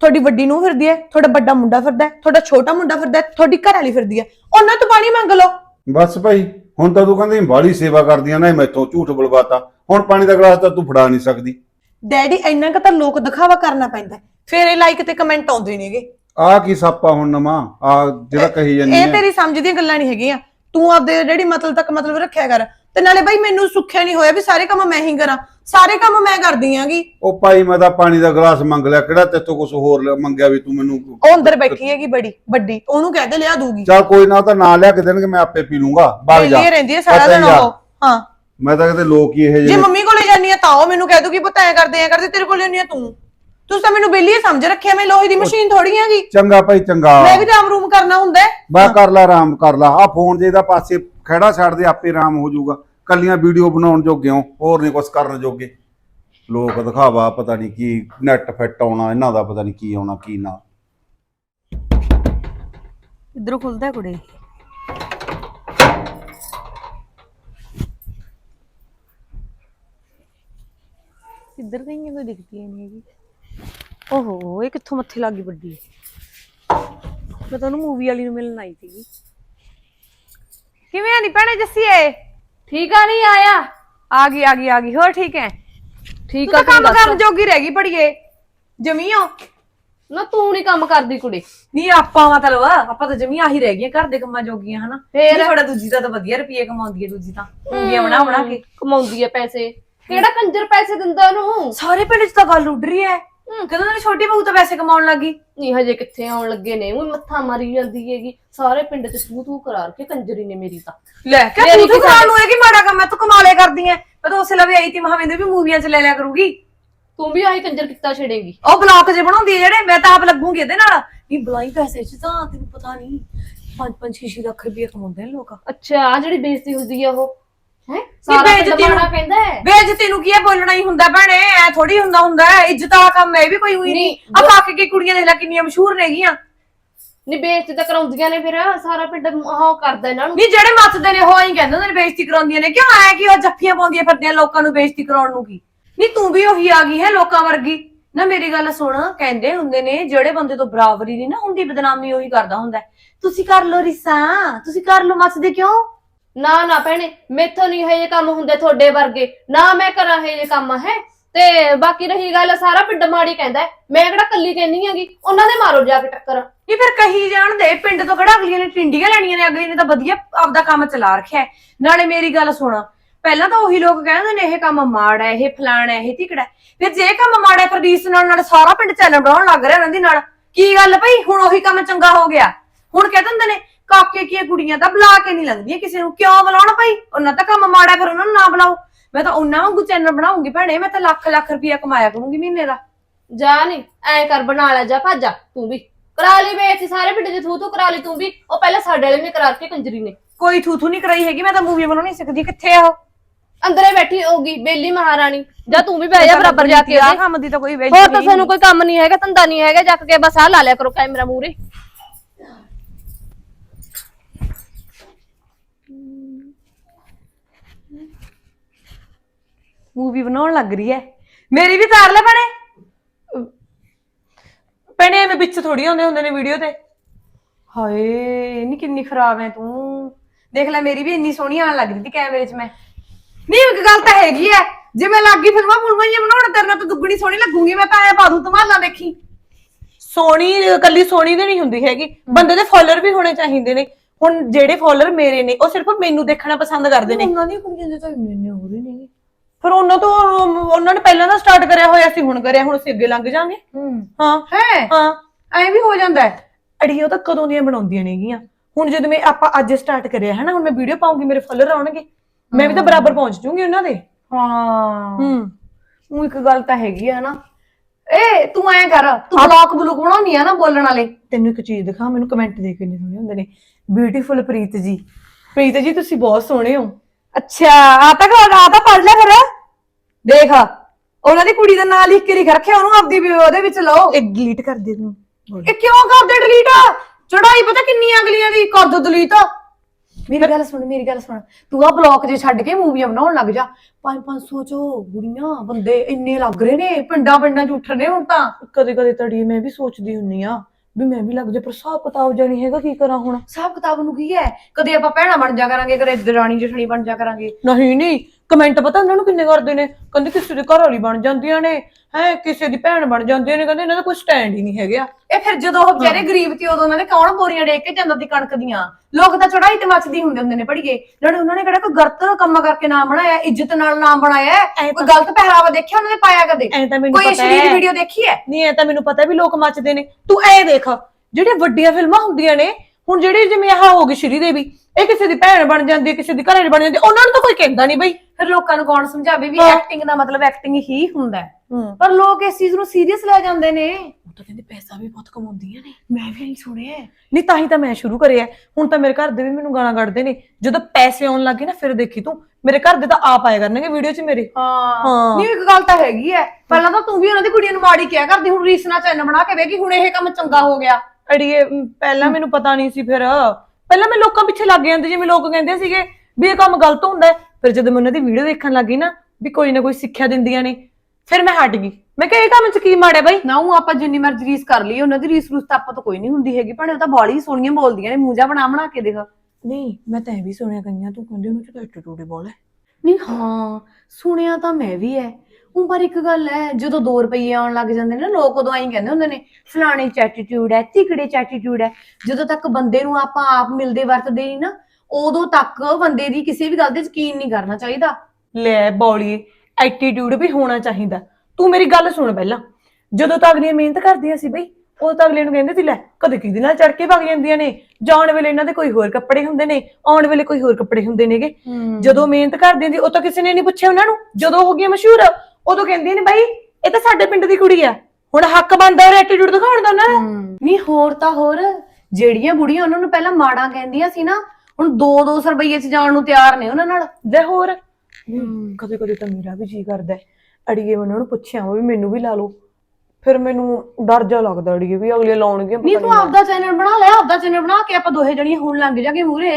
ਤੁਹਾਡੀ ਵੱਡੀ ਨੂੰ ਫਿਰਦੀ ਹੈ ਤੁਹਾਡਾ ਵੱਡਾ ਮੁੰਡਾ ਫਿਰਦਾ ਹੈ ਤੁਹਾਡਾ ਛੋਟਾ ਮੁੰਡਾ ਫਿਰਦਾ ਹੈ ਤੁਹਾਡੀ ਘਰ ਵਾਲੀ ਫਿਰਦੀ ਹੈ। ਉਹਨਾਂ ਤੋਂ ਪਾਣੀ ਮੰਗ ਲਓ। ਬਸ ਭਾਈ ਹੁਣ ਤਾਂ ਤੂੰ ਕਹਿੰਦੀ ਬਾੜੀ ਸੇਵਾ ਕਰਦੀਆਂ ਨਾ ਮੈਥੋਂ ਝੂਠ ਬਲਵਾਤਾ। ਹੁਣ ਪਾਣੀ ਦਾ ਗਲਾਸ ਤਾਂ ਤੂੰ ਫੜਾ ਨਹੀਂ ਸਕਦੀ। ਡੈਡੀ ਇੰਨਾ ਕੁ ਤਾਂ ਲੋਕ ਦਿਖਾਵਾ ਕਰਨਾ ਪੈਂਦਾ ਹੈ। ਫਿਰ ਇਹ ਲਾਈਕ ਤੇ ਕਮੈਂਟ ਆਉਂਦੇ ਨੇਗੇ ਆਹ ਕੀ ਸਾਪਾ ਹੁਣ ਨਵਾਂ? ਆ ਜਿਹੜਾ ਕਹੀ ਜਾਂਦੀ ਇਹ ਹੈ ਤੇਰੀ ਸਮਝ ਦੀਆਂ ਗੱਲਾਂ ਨਹੀਂ ਹੈਗੀਆਂ। ਤੂੰ ਆਪਦੇ ਜਿਹੜੀ ਮਤਲਬ ਤੱਕ ਮਤਲਬ ਰੱਖਿਆ ਕਰ। ਤੇ ਨਾਲੇ ਬਾਈ ਮੈਨੂੰ ਸੁੱਖਿਆ ਨਹੀਂ ਹੋਇਆ ਵੀ ਸਾਰੇ ਕੰਮ ਮੈਂ ਹੀ ਕਰਾਂ। ਸਾਰੇ ਕੰਮ ਮੈਂ ਕਰਦੀ ਆਂਗੀ। ਉਹ ਭਾਈ ਮੈਂ ਤਾਂ ਪਾਣੀ ਦਾ ਗਲਾਸ ਮੰਗ ਲਿਆ। ਕਿਹੜਾ ਤੇਤੋਂ ਕੁਝ ਹੋਰ ਮੰਗਿਆ ਵੀ ਤੂੰ ਮੈਨੂੰ? ਉਹ ਅੰਦਰ ਬੈਠੀ ਹੈਗੀ ਬੜੀ ਵੱਡੀ। ਉਹਨੂੰ ਕਹਿ ਦੇ ਲਿਆ ਦੂਗੀ। ਚੱਲ ਕੋਈ ਨਾ ਉਹ ਤਾਂ ਨਾ ਲਿਆ ਕੇ ਦੇਣਗੇ ਮੈਂ ਆਪੇ ਪੀ ਲੂੰਗਾ। ਬਾਗ ਜਾ। ਵੇਲੀ ਰਹਿੰਦੀ ਹੈ ਸਾਰਾ ਪਤਾ ਹੀ ਦਿਨ ਆ। ਉਹ। ਹਾਂ। ਮੈਂ ਤਾਂ ਕਿਤੇ ਲੋਕ ਹੀ ਇਹ ਜੇ ਜਿਹੇ ਮੰਮੀ ਕੋਲੇ ਜਾਨੀ ਆ ਤਾਂ ਉਹ ਮੈਨੂੰ ਕਹਿ ਦੂਗੀ ਪੁੱਤ ਐ ਕਰਦੇ ਐ ਕਰਦੇ ਤੇਰੇ ਕੋਲੇ ਨਹੀਂ ਆ ਤੂੰ। ਤੁਸੀਂ ਤਾਂ ਮੈਨੂੰ ਬੇਲੀ ਸਮਝ ਰੱਖਿਆ ਮੈਂ ਲੋਹੇ ਦੀ ਮਸ਼ੀਨ ਥੋੜੀ ਹੈਗੀ। ਚੰਗਾ ਭਾਈ ਚੰਗਾ। ਮੈਂ ਵੀ ਰਾਮ ਰੂਮ ਕਰਨਾ ਹੁੰਦਾ ਹੈ। ਬਾ ਕਰ ਲਾ ਆਰਾਮ ਕਰ ਲਾ। ਆ ਫੋਨ ਜੇ ਦਾ ਪਾਸੇ ਖੜਾ ਛੱਡ ਦੇ ਆਪੇ ਆਰਾਮ ਹੋ ਜਾਊਗਾ। ਕੱਲੀਆਂ ਵੀਡੀਓ ਬਣਾਉਣ ਜੋਗੇ ਹੋ ਹੋਰ ਨਹੀਂ ਕੁਝ ਕਰਨ ਜੋਗੇ। ਲੋਕ ਦਿਖਾਵਾ ਪਤਾ ਨਹੀਂ ਕੀ ਨੈਟ ਫਿੱਟ ਆਉਣਾ ਇਹਨਾਂ ਦਾ ਪਤਾ ਨਹੀਂ ਕੀ ਆਉਣਾ ਕੀ ਨਾ। ਇਧਰੋਂ ਖੁੱਲਦਾ ਕੁੜੇ। ਇੱਧਰ ਗਈਆਂ? ਕੋਈ ਦਿਖਦੀ ਨਹੀਂ ਹੈਗੀ ਓਹੋ ਇਹ ਕਿੱਥੋਂ ਮੱਥੇ ਲੱਗੀ ਵੱਡੀ? ਮੈਂ ਤਾਂ ਉਹਨੂੰ ਮੂਵੀ ਵਾਲੀ ਨੂੰ ਮਿਲਣ ਆਈ ਸੀਗੀ। ਕਿਵੇਂ ਆ ਨੀ ਭੈਣੇ ਜੱਸੀਏ? ਠੀਕ ਆ ਨਹੀਂ ਆਇਆ। ਆ ਗਈ ਆ ਗਈ ਆ ਗਈ। ਹੋਰ ਠੀਕ ਹੈ? ਠੀਕ ਆ ਤਾਂ ਕੰਮ। ਕਰਨ ਜੋਗੀ ਰਹਿ ਗਈ ਪੜੀਏ ਜਮੀਓ? ਨਾ ਤੂੰ ਨਹੀਂ ਕੰਮ ਕਰਦੀ ਕੁੜੀ। ਨਹੀਂ ਆਪਾਂ ਮਤਲਬ ਆਪਾਂ ਤਾਂ ਜਮੀ ਆਹੀ ਰਹਿ ਗਈਆਂ ਘਰ ਦੇ ਕੰਮਾਂ ਜੋਗੀਆਂ ਹਨਾ? ਫੇਰ? ਥੋੜਾ ਦੂਜੀ ਦਾ ਤਾਂ ਵਧੀਆ ਰੁਪਏ ਕਮਾਉਂਦੀ ਹੈ ਦੂਜੀ ਤਾਂ। ਮੂਵੀਆਂ ਬਣਾ ਬਣਾ ਕੇ ਕਮਾਉਂਦੀ ਐ ਪੈਸੇ। ਕਿਹੜਾ ਕੰਜਰ ਪੈਸੇ ਦਿੰਦਾ ਉਹਨੂੰ? ਸਾਰੇ ਪਿੰਡ 'ਚ ਤਾਂ ਗੱਲ ਉੱਡ ਰਹੀ ਹੈ। ਕਦੋਂ ਦੀ ਛੋਟੀ ਬਹੂ ਤਾਂ ਪੈਸੇ ਕਮਾਉਣ ਲੱਗੀ ਨਹੀਂ ਹਜੇ ਕਿੱਥੇ ਆਉਣ ਲੱਗੇ ਨੇ? ਉਹ ਮੱਥਾ ਮਾਰੀ ਜਾਂਦੀ ਹੈਗੀ। ਸਾਰੇ ਪਿੰਡ ਚ ਤੂੰ ਤੂੰ ਕਰਾ ਕੇ ਕੰਜਰੀ ਨੇ ਮੇਰੀ ਤਾਂ। ਲੈ ਕਿ ਮੇਰੀ ਤੂੰ ਤੂੰ ਕਿਸੇ ਖਾਣ ਨੂੰ ਹੈ ਕਿ ਮਾੜਾ ਕੰਮ ਹੈ? ਤੂੰ ਕਮਾਲੇ ਕਰਦੀ ਐ ਮੈਂ ਤਾਂ ਉਸੇ ਲਵੇ ਆਈ ਤੀ ਮਹਾਵਿੰਦਰ ਵੀ ਮੂਵੀਆਂ 'ਚ ਲੈ ਲਿਆ ਕਰੂਗੀ। ਤੂੰ ਵੀ ਆਹੀ ਕੰਜਰ ਕਿੱਤਾ ਛੇੜੇਗੀ। ਉਹ ਬਲੌਕ ਜੇ ਬਣਾਉਂਦੀ ਹੈ ਜਿਹੜੇ ਮੈਂ ਤਾਂ ਆਪ ਲੱਗੂਗੀ ਇਹਦੇ ਨਾਲ। ਨਹੀਂ ਬਲਾਈ ਪੈਸੇ 'ਚ ਤਾਂ ਤੈਨੂੰ ਪਤਾ ਨਹੀਂ। 5-5 6 ਲੱਖ ਰੁਪਏ ਕਮਾਉਂਦੇ ਨੇ ਲੋਕ। ਅੱਛਾ ਆ ਜਿਹੜੀ ਬੇਇੱਜ਼ਤੀ ਹੁੰਦੀ ਆ ਉਹ? ਹੈ? ਸਾਰਾ ਬੇਇੱਜ਼ਤੀ ਪਿੰਡ ਮਾੜਾ ਨੂੰ- ਕਹਿੰਦਾ ਹੈ। ਬੇਇੱਜ਼ਤੀ ਨੂੰ ਕੀ ਹੈ ਬੋਲਣਾ ਹੀ ਹੁੰਦਾ ਭੈਣੇ? ਐ ਥੋੜੀ ਹੁੰਦਾ ਹੁੰਦਾ ਹੈ ਇੱਜ਼ਤ ਵਾਲਾ ਕੰਮ ਹੈ ਇਹ ਵੀ ਕੋਈ ਹੋਈ ਨਹੀਂ। ਨਹੀਂ, ਆ ਕਾਕੇ ਕੀ ਕੁੜੀਆਂ ਦੇਖ ਲੈ ਕਿੰਨੀਆਂ ਮਸ਼ਹੂਰ ਨੇਗੀਆਂ। ਨਹੀਂ ਬੇਇੱਜ਼ਤੀ ਤਾਂ ਕਰਾਉਂਦੀਆਂ ਨੇ ਫਿਰ ਸਾਰਾ ਪਿੰਡ ਉਹ ਕਰਦਾ ਇਹਨਾਂ ਨੂੰ। ਨਹੀਂ ਜਿਹੜੇ ਮੱਥਦੇ ਨੇ ਉਹ ਐਂ ਕਹਿੰਦੇ ਹੁੰਦੇ ਨੇ ਬੇਇੱਜ਼ਤੀ ਕਰਾਉਂਦੀਆਂ ਨੇ। ਕਿਉਂ ਐ ਕਿ ਉਹ ਜੱਫੀਆਂ ਪਾਉਂਦੀਆਂ ਫਿਰਦੀਆਂ ਲੋਕਾਂ ਨੂੰ ਬੇਇੱਜ਼ਤੀ ਕਰਾਉਣ ਨੂੰ ਕੀ? ਨਹੀਂ ਤੂੰ ਵੀ ਉਹੀ ਆ ਗਈ ਹੈ ਲੋਕਾਂ ਵਰਗੀ। ਨਾ ਮੇਰੀ ਗੱਲ ਸੁਣ ਕਹਿੰਦੇ ਹੁੰਦੇ ਨੇ ਜਿਹੜੇ ਬੰਦੇ ਤੋਂ ਬਰਾਬਰੀ ਨਹੀਂ ਨਾ ਹੁੰਦੀ ਬਦਨਾਮੀ ਉਹੀ ਕਰਦਾ ਹੁੰਦਾ ਹੈ। ਤੁਸੀਂ ਕਰ ਲੋ ਰਿਸਾ ਤੁਸੀਂ ਕਰ ਲੋ ਮੱਥਦੇ ਕਿਉਂ? ਨਾ ਨਾ ਭੈਣੇ, ਮੈਥੋਂ ਨਹੀਂ ਇਹ ਕੰਮ ਹੁੰਦੇ ਤੁਹਾਡੇ ਵਰਗੇ। ਨਾ ਮੈਂ ਕਰਾਂ ਇਹ ਜੇ ਕੰਮ, ਹੈ? ਤੇ ਬਾਕੀ ਰਹੀ ਗੱਲ, ਸਾਰਾ ਪਿੰਡ ਮਾੜੀ ਕਹਿੰਦਾ ਹੈ। ਮੈਂ ਕਿਹੜਾ ਕੱਲੀ ਕਹਿੰਦੀ ਹੈਗੀ? ਉਹਨਾਂ ਦੇ ਮਾਰੋ ਜਾ ਕੇ ਟੱਕਰ। ਨਹੀਂ, ਫਿਰ ਕਹੀ ਜਾਣ ਦੇ, ਪਿੰਡ ਤੋਂ ਕਿਹੜਾ ਅਗਲੀਆਂ ਨੇ ਟਿੰਡੀਆਂ ਲੈਣੀਆਂ ਨੇ, ਅਗਲੀ ਨੇ ਤਾਂ ਵਧੀਆ ਆਪਦਾ ਕੰਮ ਚਲਾ ਰੱਖਿਆ ਹੈ। ਨਾਲੇ ਮੇਰੀ ਗੱਲ ਸੁਣਾ, ਪਹਿਲਾਂ ਤਾਂ ਉਹੀ ਲੋਕ ਕਹਿੰਦੇ ਨੇ, ਇਹ ਕੰਮ ਮਾੜਾ ਹੈ, ਇਹ ਫਲਾਣਾ ਹੈ, ਇਹ ਧਿਕੜਾ ਫਿਰ ਜੇ ਕੰਮ ਮਾੜਾ ਹੈ, ਫਿਰ ਨਾਲ ਨਾਲ ਸਾਰਾ ਪਿੰਡ ਚੈਨਲ ਬਣਾਉਣ ਲੱਗ ਰਿਹਾ ਇਹਨਾਂ ਦੀ ਨਾਲ। ਕੀ ਗੱਲ ਭਈ? ਹੁਣ ਉਹੀ ਕੰਮ ਚੰਗਾ ਹੋ ਗਿਆ। ਹੁਣ ਕਹਿ ਦਿੰਦੇ ਨੇ ਕਾਕੇ ਕੀ ਕੁੜੀਆਂ ਤਾਂ ਬੁਲਾ ਕੇ ਨਹੀਂ ਲੱਗਦੀਆਂ ਕਿਸੇ ਨੂੰ। ਕਿਉਂ ਬੁਲਾਉਣਾ ਭਾਈ? ਉਹਨਾਂ ਤਾਂ ਕੰਮ ਮਾੜਾ ਫਿਰ ਉਹਨਾਂ ਨੂੰ ਨਾ ਬੁਲਾਓ। ਮੈਂ ਤਾਂ ਉਹਨਾਂ ਵਾਂਗੂ ਚੈਨਲ ਬਣਾਉਂਗੀ ਭੈਣੇ। ਮੈਂ ਤਾਂ ਲੱਖ ਲੱਖ ਰੁਪਇਆ ਕਮਾਇਆ ਕਰੂੰਗੀ ਮਹੀਨੇ ਦਾ। ਜਾ ਨਹੀਂ ਐ ਕਰ ਬਣਾ ਲੈ ਜਾ ਭੱਜ ਜਾ ਤੂੰ ਵੀ। ਕਰਾ ਲਈ ਵੇਚ ਸਾਰੇ ਪਿੰਡ ਦੇ ਥੂ ਤੂੰ ਕਰਾ ਲਈ ਤੂੰ ਵੀ। ਉਹ ਪਹਿਲਾਂ ਸਾਡੇ ਵਾਲੇ ਨੇ ਕਰਾ ਕੇ ਕੰਜਰੀ ਨੇ। ਕੋਈ ਥੂ ਥੂ ਨਹੀਂ ਕਰਾਈ ਹੈਗੀ ਮੈਂ ਤਾਂ ਮੂਵੀ ਬਣਾਉਣੀ ਸਿੱਖਦੀ। ਕਿੱਥੇ ਆ ਉਹ? ਅੰਦਰੇ ਬੈਠੀ ਹੋਗੀ ਬੇਲੀ ਮਹਾਰਾਣੀ। ਜਾ ਤੂੰ ਵੀ ਬਹਿ ਜਾ ਬਰਾਬਰ ਜਾ ਕੇ ਆ ਉਹਦੇ। ਕੰਮ ਦੀ ਤਾਂ ਕੋਈ ਵੇਚ ਹੋਰ ਤਾਂ ਸਾਨੂੰ ਕੋਈ ਕੰਮ ਨਹੀਂ ਹੈਗਾ ਧੰਦਾ ਨਹੀਂ ਹੈਗਾ। ਜੱਕ ਕੇ ਬਸ ਆ ਲਾ ਲਿਆ ਕਰੋ ਕੈਮਰਾ ਮੂਰੇ ਮੂਵੀ ਬਣਾਉਣ ਲੱਗ ਰਹੀ ਹੈ। ਮੇਰੀ ਵੀ ਤਾਰ ਲੈ ਭੈਣੇ। ਭੈਣੇ ਮੈਂ ਵਿੱਚ ਥੋੜੀ ਆਉਂਦੇ ਹੁੰਦੇ ਨੇ ਵੀਡੀਓ ਤੇ। ਹਾਏ ਨਹੀਂ ਕਿੰਨੀ ਖਰਾਬ ਹੈ ਤੂੰ। ਦੇਖ ਲੈ ਮੇਰੀ ਵੀ ਇੰਨੀ ਸੋਹਣੀ ਆਣ ਲੱਗ ਰਹੀ ਸੀ ਕੈਮਰੇ 'ਚ ਮੈਂ। ਨਹੀਂ ਇੱਕ ਗੱਲ ਤਾਂ ਹੈਗੀ ਐ। ਜੇ ਮੈਂ ਲੱਗੀ ਫਿਲਮਾਂ ਫੁਲਮਾਂ ਹੀ ਬਣਾਉਣ ਤੇਰੇ ਨਾਲ ਤਾਂ ਦੁੱਗਣੀ ਸੋਹਣੀ ਲੱਗੂਗੀ। ਮੈਂ ਤਾਂ ਐ ਪਾ ਦੂੰ ਧਮਾਲਾ ਦੇਖੀ। ਸੋਹਣੀ ਕੱਲੀ ਸੋਹਣੀ ਤੇ ਨਹੀਂ ਹੁੰਦੀ ਹੈਗੀ। ਬੰਦੇ ਦੇ ਫਾਲੋਅਰ ਵੀ ਹੋਣੇ ਚਾਹੀਦੇ ਨੇ। ਹੁਣ ਜਿਹੜੇ ਫਾਲੋਅਰ ਮੇਰੇ ਨੇ ਉਹ ਸਿਰਫ ਮੈਨੂੰ ਦੇਖਣਾ ਪਸੰਦ ਕਰਦੇ ਨੇ। ਉਹਨਾਂ ਦੀਆਂ ਕੁੜੀਆਂ ਦੇ ਤਾਂ ਇੰਨੇ ਇੰਨੇ ਹੋ ਰਹੇ ਨੇ ਫਿਰ ਉਹਨਾਂ ਤੋਂ ਉਹਨਾਂ ਨੇ ਪਹਿਲਾਂ ਤਾਂ ਸਟਾਰਟ ਕਰਿਆ ਹੋਇਆ ਸੀ ਹੁਣ ਕਰਿਆ ਹੁਣ ਅਸੀਂ ਅੱਗੇ ਲੰਘ ਜਾਾਂਗੇ ਹੂੰ। ਹਾਂ। ਹੈ? ਹਾਂ। ਐ ਵੀ ਹੋ ਜਾਂਦਾ ਹੈ। ਉਹ ਤਾਂ ਕਦੋਂ ਦੀਆਂ ਬਣਾਉਂਦੀਆਂ ਨੇਗੀਆਂ। ਹੁਣ ਜਦੋਂ ਮੈਂ ਆਪਾਂ ਅੱਜ ਸਟਾਰਟ ਕਰਿਆ ਹੈ ਨਾ ਹੁਣ ਮੈਂ ਵੀਡੀਓ ਪਾਉਂਗੀ ਮੇਰੇ ਫਾਲੋਅਰ ਆਉਣਗੇ। ਮੈਂ ਵੀ ਤਾਂ ਬਰਾਬਰ ਪਹੁੰਚ ਜੂੰਗੀ ਉਹਨਾਂ ਦੇ। ਹਾਂ। ਹੂੰ। ਉਹ ਇੱਕ ਗੱਲ ਤਾਂ ਹੈਗੀ ਆ ਨਾ ਏ ਤੂੰ ਐ ਕਰ ਤੂੰ ਬਲੌਗ ਬਲੂਕ ਬਣਾਉਣੀ ਆ ਨਾ ਬੋਲਣ ਵਾਲੇ। ਤੈਨੂੰ ਇੱਕ ਚੀਜ਼ ਦਿਖਾ ਮੈਨੂੰ ਕਮੈਂਟ ਦੇ ਕੇ ਨਹੀਂ ਸੁਣੇ ਹੁੰਦੇ ਨੇ। ਬਿਊਟੀਫੁਲ ਪ੍ਰੀਤ ਜੀ। ਪ੍ਰੀਤ ਜੀ ਤੁਸੀਂ ਬਹੁਤ ਸੋਹਣੇ ਹੋ। ਅੱਛਾ ਆ ਤਾਂ ਆ ਤਾਂ ਪੜ ਲੈ ਫਿਰ। ਦੇਖ ਉਹਨਾਂ ਦੀ ਕੁੜੀ ਦਾ ਨਾਂ ਲਿਖ ਕੇ ਲਿਖ ਰੱਖਿਆ ਉਹਨੂੰ ਆਪਦੀ ਵੀ ਉਹਦੇ ਵਿੱਚ ਲਓ। ਇੱਕ ਡਿਲੀਟ ਕਰ ਦੇ ਤੂੰ। ਇਹ ਕਿਉਂ ਕਰਦੇ ਡਿਲੀਟ ਚੜਾਈ ਪਤਾ ਕਿੰਨੀ ਅਗਲੀਆਂ ਦੀ ਕਰ ਦੋ ਡਿਲੀਟ ਮੇਰੀ ਗੱਲ ਸੁਣ ਮੇਰੀ ਗੱਲ ਸੁਣ। ਤੂੰ ਆ ਬਲੌਕ ਜੇ ਛੱਡ ਕੇ ਮੂਵੀਆਂ ਬਣਾਉਣ ਲੱਗ ਜਾ। 5-500 ਚੋ ਬੁੜੀਆਂ ਬੰਦੇ ਇੰਨੇ ਲੱਗ ਰਹੇ ਨੇ ਪਿੰਡਾਂ ਪਿੰਡਾਂ ਚ ਉੱਠ ਰਹੇ ਹੁਣ ਤਾਂ। ਕਦੇ ਕਦੇ ਤੜੀ ਮੈਂ ਵੀ ਸੋਚਦੀ ਹੁੰਨੀ ਆ। ਵੀ ਮੈਂ ਵੀ ਲੱਗ ਜਾ ਪਰ ਹਿਸਾਬ ਕਿਤਾਬ ਜਾਣੀ ਹੈਗਾ ਕੀ ਕਰਾਂ ਹੁਣ? ਹਿਸਾਬ ਕਿਤਾਬ ਨੂੰ ਕੀ ਹੈ? ਕਦੇ ਆਪਾਂ ਭੈਣਾ ਬਣ ਜਾ ਕਰਾਂਗੇ ਕਦੇ ਦਰਾਣੀ ਜਠਣੀ ਬਣ ਜਾ ਕਰਾਂਗੇ। ਨਹੀਂ ਨਹੀਂ ਕਮੈਂਟ ਪਤਾ ਉਹਨਾਂ ਨੂੰ ਕਿੰਨੇ ਕਰਦੇ ਨੇ? ਕਹਿੰਦੇ ਕਿਸੇ ਦੇ ਘਰ ਵਾਲੀ ਬਣ ਜਾਂਦੀਆਂ ਨੇ। ਹੈ ਕਿਸੇ ਦੀ ਭੈਣ ਬਣ ਜਾਂਦੀਆਂ ਨੇ। ਕਹਿੰਦੇ ਇਹਨਾਂ ਦਾ ਕੋਈ ਸਟੈਂਡ ਹੀ ਨਹੀਂ ਹੈਗਾ। ਇਹ ਫਿਰ ਜਦੋਂ ਉਹ ਵਿਚਾਰੇ ਗਰੀਬ ਤੇ ਉਦੋਂ ਉਹਨਾਂ ਦੇ ਕੌਣ ਬੋਰੀਆਂ ਡੇਕ ਕੇ ਜਾਂਦਾ ਦੀ ਕਣਕ ਦੀਆਂ? ਲੋਕ ਤਾਂ ਚੜਾਈ ਤੇ ਮੱਚਦੀ ਹੁੰਦੇ ਹੁੰਦੇ ਨੇ ਪੜੀਏ ਨਾਲੇ ਉਹਨਾਂ ਨੇ ਕਿਹੜਾ ਕੋਈ ਗਲਤ ਕੰਮ ਕਰਕੇ ਨਾਮ ਬਣਾਇਆ ਇੱਜ਼ਤ ਨਾਲ ਨਾਮ ਬਣਾਇਆ। ਕੋਈ ਗਲਤ ਪਹਿਰਾਵਾ ਦੇਖਿਆ ਉਹਨਾਂ ਨੇ ਪਾਇਆ ਕਦੇ? ਐ ਤਾਂ ਮੈਨੂੰ ਕੋਈ ਪਤਾ ਅਸ਼ਲੀਲ ਹੈ। ਵੀਡੀਓ ਦੇਖੀ ਹੈ? ਨਹੀਂ ਐ ਤਾਂ ਮੈਨੂੰ ਪਤਾ ਵੀ ਲੋਕ ਮੱਚਦੇ ਨੇ। ਤੂੰ ਐ ਦੇਖ ਜਿਹੜੀਆਂ ਵੱਡੀਆਂ ਫਿਲਮਾਂ ਹੁੰਦੀਆਂ ਨੇ ਹੁਣ ਜਿਹੜੀ ਜਿਵੇਂ ਆਹ ਹੋ ਗਈ ਸ਼੍ਰੀ ਦੇਵੀ ਇਹ ਕਿਸੇ ਦੀ ਭੈਣ ਬਣ ਜਾਂਦੀ ਹੈ ਕਿਸੇ ਦੀ ਘਰੇ ਬਣ ਜਾਂਦੀ ਹੈ, ਉਹਨਾਂ ਨੂੰ ਤਾਂ ਕੋਈ ਕਹਿੰਦਾ ਨਹੀਂ ਬਈ। ਫਿਰ ਲੋਕਾਂ ਨੂੰ ਕੌਣ ਸਮਝਾਵੇ ਵੀ ਹਾਂ। ਐਕਟਿੰਗ ਦਾ ਮਤਲਬ ਐਕਟਿੰਗ ਹੀ ਹੁੰਦਾ ਹੈ। ਹੂੰ। ਪਰ ਲੋਕ ਇਸ ਚੀਜ਼ ਨੂੰ ਸੀਰੀਅਸ ਲੈ ਜਾਂਦੇ ਨੇ। ਉਹ ਤਾਂ ਕਹਿੰਦੇ ਪੈਸਾ ਵੀ ਬਹੁਤ ਕਮਾਉਂਦੀਆਂ ਨੇ। ਮੈਂ ਵੀ ਨਹੀਂ ਸੁਣਿਆ ਨਹੀਂ ਤਾਂ ਹੀ ਤਾਂ ਮੈਂ ਸ਼ੁਰੂ ਕਰਿਆ ਹੁਣ ਤਾਂ ਮੇਰੇ ਘਰ ਦੇ ਵੀ ਮੈਨੂੰ ਗਾਲਾਂ ਕੱਢਦੇ ਨੇ। ਜਦੋਂ ਪੈਸੇ ਆਉਣ ਲੱਗੇ ਨਾ ਫਿਰ ਦੇਖੀ ਤੂੰ ਮੇਰੇ ਘਰ ਦੇ ਤਾਂ ਆਪ ਆਇਆ ਕਰਨਗੇ ਵੀਡੀਓ 'ਚ ਮੇਰੇ। ਹਾਂ। ਹਾਂ। ਨਹੀਂ ਇੱਕ ਗੱਲ ਤਾਂ ਹੈਗੀ ਹੈ। ਪਹਿਲਾਂ ਤਾਂ ਤੂੰ ਵੀ ਉਹਨਾਂ ਦੀ ਕੁੜੀਆਂ ਨੂੰ ਮਾੜੀ ਕਿਹਾ ਕਰਦੀ ਹੁਣ ਰੀਸ ਨਾਲ ਚੈਨਲ ਬਣਾ ਕੇ ਵੇਖੀ ਹੁਣ ਇਹ ਕੰਮ ਚੰਗਾ ਹੋ ਗਿਆ। ਅੜੀਏ ਮ, ਪਹਿਲਾਂ ਮੈਨੂੰ ਪਤਾ ਨਹੀਂ ਸੀ ਫਿਰ। ਪਹਿਲਾਂ ਮੈਂ ਲੋਕਾਂ ਪਿੱਛੇ ਲੱਗ ਜਾਂਦੀ ਜਿਵੇਂ ਲੋਕ ਕਹਿੰਦੇ ਸੀਗੇ ਵੀ ਇਹ ਕੰਮ ਗਲਤ ਹੁੰਦਾ ਹੈ। ਫਿਰ ਜਦੋਂ ਮੈਂ ਉਹਨਾਂ ਦੀ ਵੀਡੀਓ ਦੇਖਣ ਲੱਗੀ ਨਾ ਵੀ ਕੋਈ ਨਾ ਕੋਈ ਸਿੱਖਿਆ ਦਿੰਦੀਆਂ ਨੇ ਫਿਰ ਮੈਂ ਹਟ ਗਈ। ਮੈਂ ਕਿਹਾ ਇਹ ਕੰਮ 'ਚ ਕੀ ਮਾੜਿਆ ਬਈ? ਨਾ ਉਹ ਆਪਾਂ ਜਿੰਨੀ ਮਰਜ਼ੀ ਰੀਸ ਕਰ ਲਈਏ ਉਹਨਾਂ ਦੀ ਰੀਸ ਰੂਸ ਤਾਂ ਆਪਾਂ ਤੋਂ ਕੋਈ ਨਹੀਂ ਹੁੰਦੀ ਹੈਗੀ ਭਾਣੇ ਉਹ ਤਾਂ ਬਾਲੀ ਸੋਹਣੀਆਂ ਬੋਲਦੀਆਂ ਨੇ ਮੂੰਹ ਜਾ ਬਣਾ ਬਣਾ ਕੇ ਦੇਖ। ਨਹੀਂ ਮੈਂ ਤਾਂ ਇਹ ਵੀ ਸੁਣਿਆ ਗਈਆਂ ਤੂੰ ਕਹਿੰਦੀ ਉਹਨੂੰ ਚ ਤਾਂ ਐਟੀਟਿਊਡ ਬੋਲ ਹੈ। ਨਹੀਂ ਹਾਂ ਸੁਣਿਆ ਤਾਂ ਮੈਂ ਵੀ ਐ ਉਹ ਪਰ ਇੱਕ ਗੱਲ ਐ ਜਦੋਂ 2 ਰੁਪਏ ਆਉਣ ਲੱਗ ਜਾਂਦੇ ਨੇ ਨਾ ਲੋਕ ਉਦੋਂ ਆਈ ਕਹਿੰਦੇ ਹੁੰਦੇ ਨੇ ਫਲਾਣੇ ਚ ਐਟੀਟਿਊਡ ਐ ਤਿਕੜੇ ਚ ਐਟੀਟਿਊਡ ਐ ਜਦੋਂ ਤੱਕ ਬੰਦੇ ਨੂੰ ਆਪਾਂ ਆਪ ਮਿਲਦੇ ਵਰਤਦੇ ਨਹੀਂ ਨਾ ਉਦੋਂ ਤੱਕ ਬੰਦੇ ਦੀ ਕਿਸੇ ਵੀ ਗੱਲ ਤੇ ਯਕੀਨ ਨਹੀਂ ਕਰਨਾ ਚਾਹੀਦਾ। ਲੈ ਬੌਲੀ ਐਟੀਟਿਊਡ ਵੀ ਹੋਣਾ ਚਾਹੀਦਾ। ਤੂੰ ਮੇਰੀ ਗੱਲ ਸੁਣ ਪਹਿਲਾਂ। ਜਦੋਂ ਤਾਂ ਅਗਲੀਆਂ ਮਿਹਨਤ ਕਰਦੀਆਂ ਸੀ ਬਈ ਉਹ ਤਾਂ ਅਗਲੇ ਨੂੰ ਕਹਿੰਦੇ ਸੀ ਲੈ ਕਦੇ ਕਿਹਦੇ ਨਾਲ ਚੜ ਕੇ ਭੱਗ ਜਾਂਦੀਆਂ ਨੇ? ਜਾਣ ਵੇਲੇ ਇਹਨਾਂ ਦੇ ਕੋਈ ਹੋਰ ਕੱਪੜੇ ਹੁੰਦੇ ਨੇ ਆਉਣ ਵੇਲੇ ਕੋਈ ਹੋਰ ਕੱਪੜੇ ਹੁੰਦੇ ਨੇਗੇ। ਜਦੋਂ ਮਿਹਨਤ ਕਰਦੀਆਂ ਸੀ ਉਹ ਤਾਂ ਕਿਸੇ ਨੇ ਨਹੀਂ ਪੁੱਛਿਆ ਉਹਨਾਂ ਨੂੰ। ਜਦੋਂ ਹੋ ਗਈਆਂ ਮਸ਼ਹੂਰ ਉਦੋਂ ਕਹਿੰਦੀਆਂ ਨੇ ਬਾਈ ਇਹ ਤਾਂ ਸਾਡੇ ਪਿੰਡ ਦੀ ਕੁੜੀ ਆ। ਹੁਣ ਹੱਕ ਬਣਦਾ ਉਹ ਐਟੀਟਿਊਡ ਦਿਖਾਉਣ ਦਾ ਉਹਨਾਂ ਦਾ। ਨਹੀਂ ਹੋਰ ਤਾਂ ਹੋਰ ਜਿਹੜੀਆਂ ਬੁੜੀਆਂ ਉਹਨਾਂ ਨੂੰ ਪਹਿਲਾਂ ਮਾੜਾ ਕਹਿੰਦੀਆਂ ਸੀ ਨਾ ਹੁਣ 2-2 ਰੁਪਏ ਚ ਜਾਣ ਨੂੰ ਤਿਆਰ ਨੇ ਉਹਨਾਂ ਨਾਲ। ਦੇ ਹੋਰ। ਕਦੇ ਕਦੇ ਤਾਂ ਮੇਰਾ ਵੀ ਜੀ ਕਰਦਾ ਹੈ। ਅੜੀਏ ਮੈਂ ਉਹਨਾਂ ਨੂੰ ਪੁੱਛਿਆ ਵਾ ਵੀ ਮੈਨੂੰ ਵੀ ਲਾ ਲਓ। ਫਿਰ ਮੈਨੂੰ ਡਰ ਜਾ ਲੱਗਦਾ ਅੜੀਏ ਵੀ ਅਗਲੇ ਲਾਉਣਗੇ ਨਹੀਂ ਤੂੰ ਆਪਦਾ ਚੈਨਲ ਬਣਾ ਲੈ ਆਪਦਾ ਚੈਨਲ ਬਣਾ ਕੇ ਆਪਾਂ ਦੋਹੇ ਜਣੀਆਂ ਹੁਣ ਲੰਘ ਜਾਗੇ ਮੂਰੇ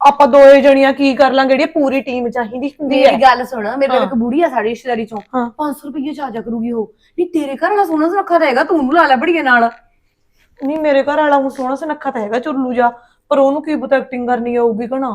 ਆਪਾਂ ਦੋਏ ਜਣੀਆਂ ਕੀ ਕਰ ਲਾਂਗੇ ਜਿਹੜੀ ਪੂਰੀ ਟੀਮ ਚਾਹੀਦੀ ਹੁੰਦੀ ਹੈ। ਮੇਰੀ ਗੱਲ ਸੁਣ ਮੇਰੇ। ਇੱਕ ਬੁੜੀ ਆ ਸਾਡੀ ਰਿਸ਼ਤੇਦਾਰੀ ਚੋਂ। ਹਾਂ। 500 ਰੁਪਏ ਚ ਆ ਜਾ ਕਰੂਗੀ ਉਹ। ਨਹੀਂ ਤੇਰੇ ਘਰ ਵਾਲਾ ਸੋਹਣਾ ਸੁਨੱਖਾ ਤਾਂ ਹੈਗਾ ਤੂੰ ਉਹਨੂੰ ਲਾ ਲੈ ਬੜੀਏ ਨਾਲ। ਨਹੀਂ ਮੇਰੇ ਘਰ ਵਾਲਾ ਹੁਣ ਸੋਹਣਾ ਸੁਨੱਖਾ ਤਾਂ ਹੈਗਾ ਚੁਰਲੂ ਜਾ। ਪਰ ਉਹਨੂੰ ਕੀ ਪਤਾ ਐਕਟਿੰਗ ਕਰਨੀ ਆਊਗੀ ਕਿ ਨਾ?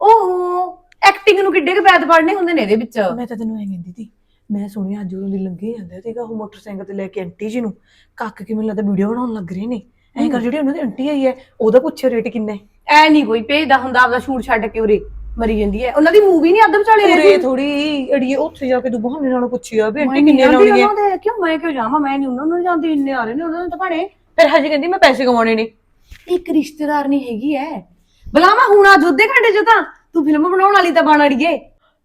ਓਹੋ ਐਕਟਿੰਗ ਨੂੰ ਕਿੱਡੇ ਕੁ ਬੈਦ ਪੜਨੇ ਹੁੰਦੇ ਨੇ ਇਹਦੇ ਵਿੱਚ? ਮੈਂ ਤਾਂ ਤੈਨੂੰ ਐਂ ਕਹਿੰਦੀ ਸੀ ਮੈਂ ਸੁਣਿਆ ਅੱਜ ਉਹਦੀ ਲੰਘੇ ਜਾਂਦਾ ਸੀਗਾ ਉਹ ਮੋਟਰਸਾਈਕਲ ਤੇ ਲੈ ਕੇ ਆਂਟੀ ਜੀ ਨੂੰ। ਕੱਕ ਕੇ ਮੈਨੂੰ ਲੱਗਦਾ ਵੀਡੀਓ ਬਣਾਉਣ ਲੱਗ ਰਹੇ ਨੇ। ਐਂ ਕਰ ਜਿਹੜੀ ਉਹਨਾਂ ਦੀ ਆਂਟੀ ਆਈ ਹੈ ਉਹਦਾ ਪੁੱਛਿਆ ਰੇਟ ਕਿੰਨਾ ਹੈ? ਐ ਨਹੀਂ ਕੋਈ ਭੇਜਦਾ ਹੁੰਦਾ ਆਪਦਾ ਸ਼ੂਟ ਛੱਡ ਕੇ ਉਰੇ ਮਰੀ ਜਾਂਦੀ ਹੈ। ਉਹਨਾਂ ਦੀ ਮੂਵੀ ਨਹੀਂ ਅੱਧ ਵਿਚਾਲੇ ਰਹਿ ਉਰੇ ਥੋੜੀ ਅੜੀਏ ਉੱਥੇ ਜਾ ਕੇ ਤੂੰ ਬਹਾਨੇ ਨਾਲ ਪੁੱਛਿਆ ਵੀ ਆਂਟੀ ਕਿੰਨੇ ਲਾਉਣੀ ਹੈ ਉਹਨਾਂ ਦੇ। ਕਿਉਂ ਮੈਂ ਕਿਉਂ ਜਾਵਾਂ? ਮੈਂ ਨਹੀਂ ਉਹਨਾਂ ਨੂੰ ਜਾਂਦੀ ਇੰਨੇ ਆ ਰਹੇ ਨੇ ਉਹਨਾਂ ਨੇ ਤਾਂ ਭਾਣੇ। ਫਿਰ ਹਜੇ ਕਹਿੰਦੀ ਮੈਂ ਪੈਸੇ ਕਮਾਉਣੇ ਨੇ। ਇੱਕ ਰਿਸ਼ਤੇਦਾਰ ਨਹੀਂ ਹੈਗੀ ਐ। ਬੁਲਾਵਾ ਹੁਣ ਅੱਜ ਉਹਦੇ ਘੰਟੇ ਚ ਤਾਂ। ਤੂੰ ਫਿਲਮ ਬਣਾਉਣ ਵਾਲੀ ਤਾਂ ਬਣ ਅੜੀਏ।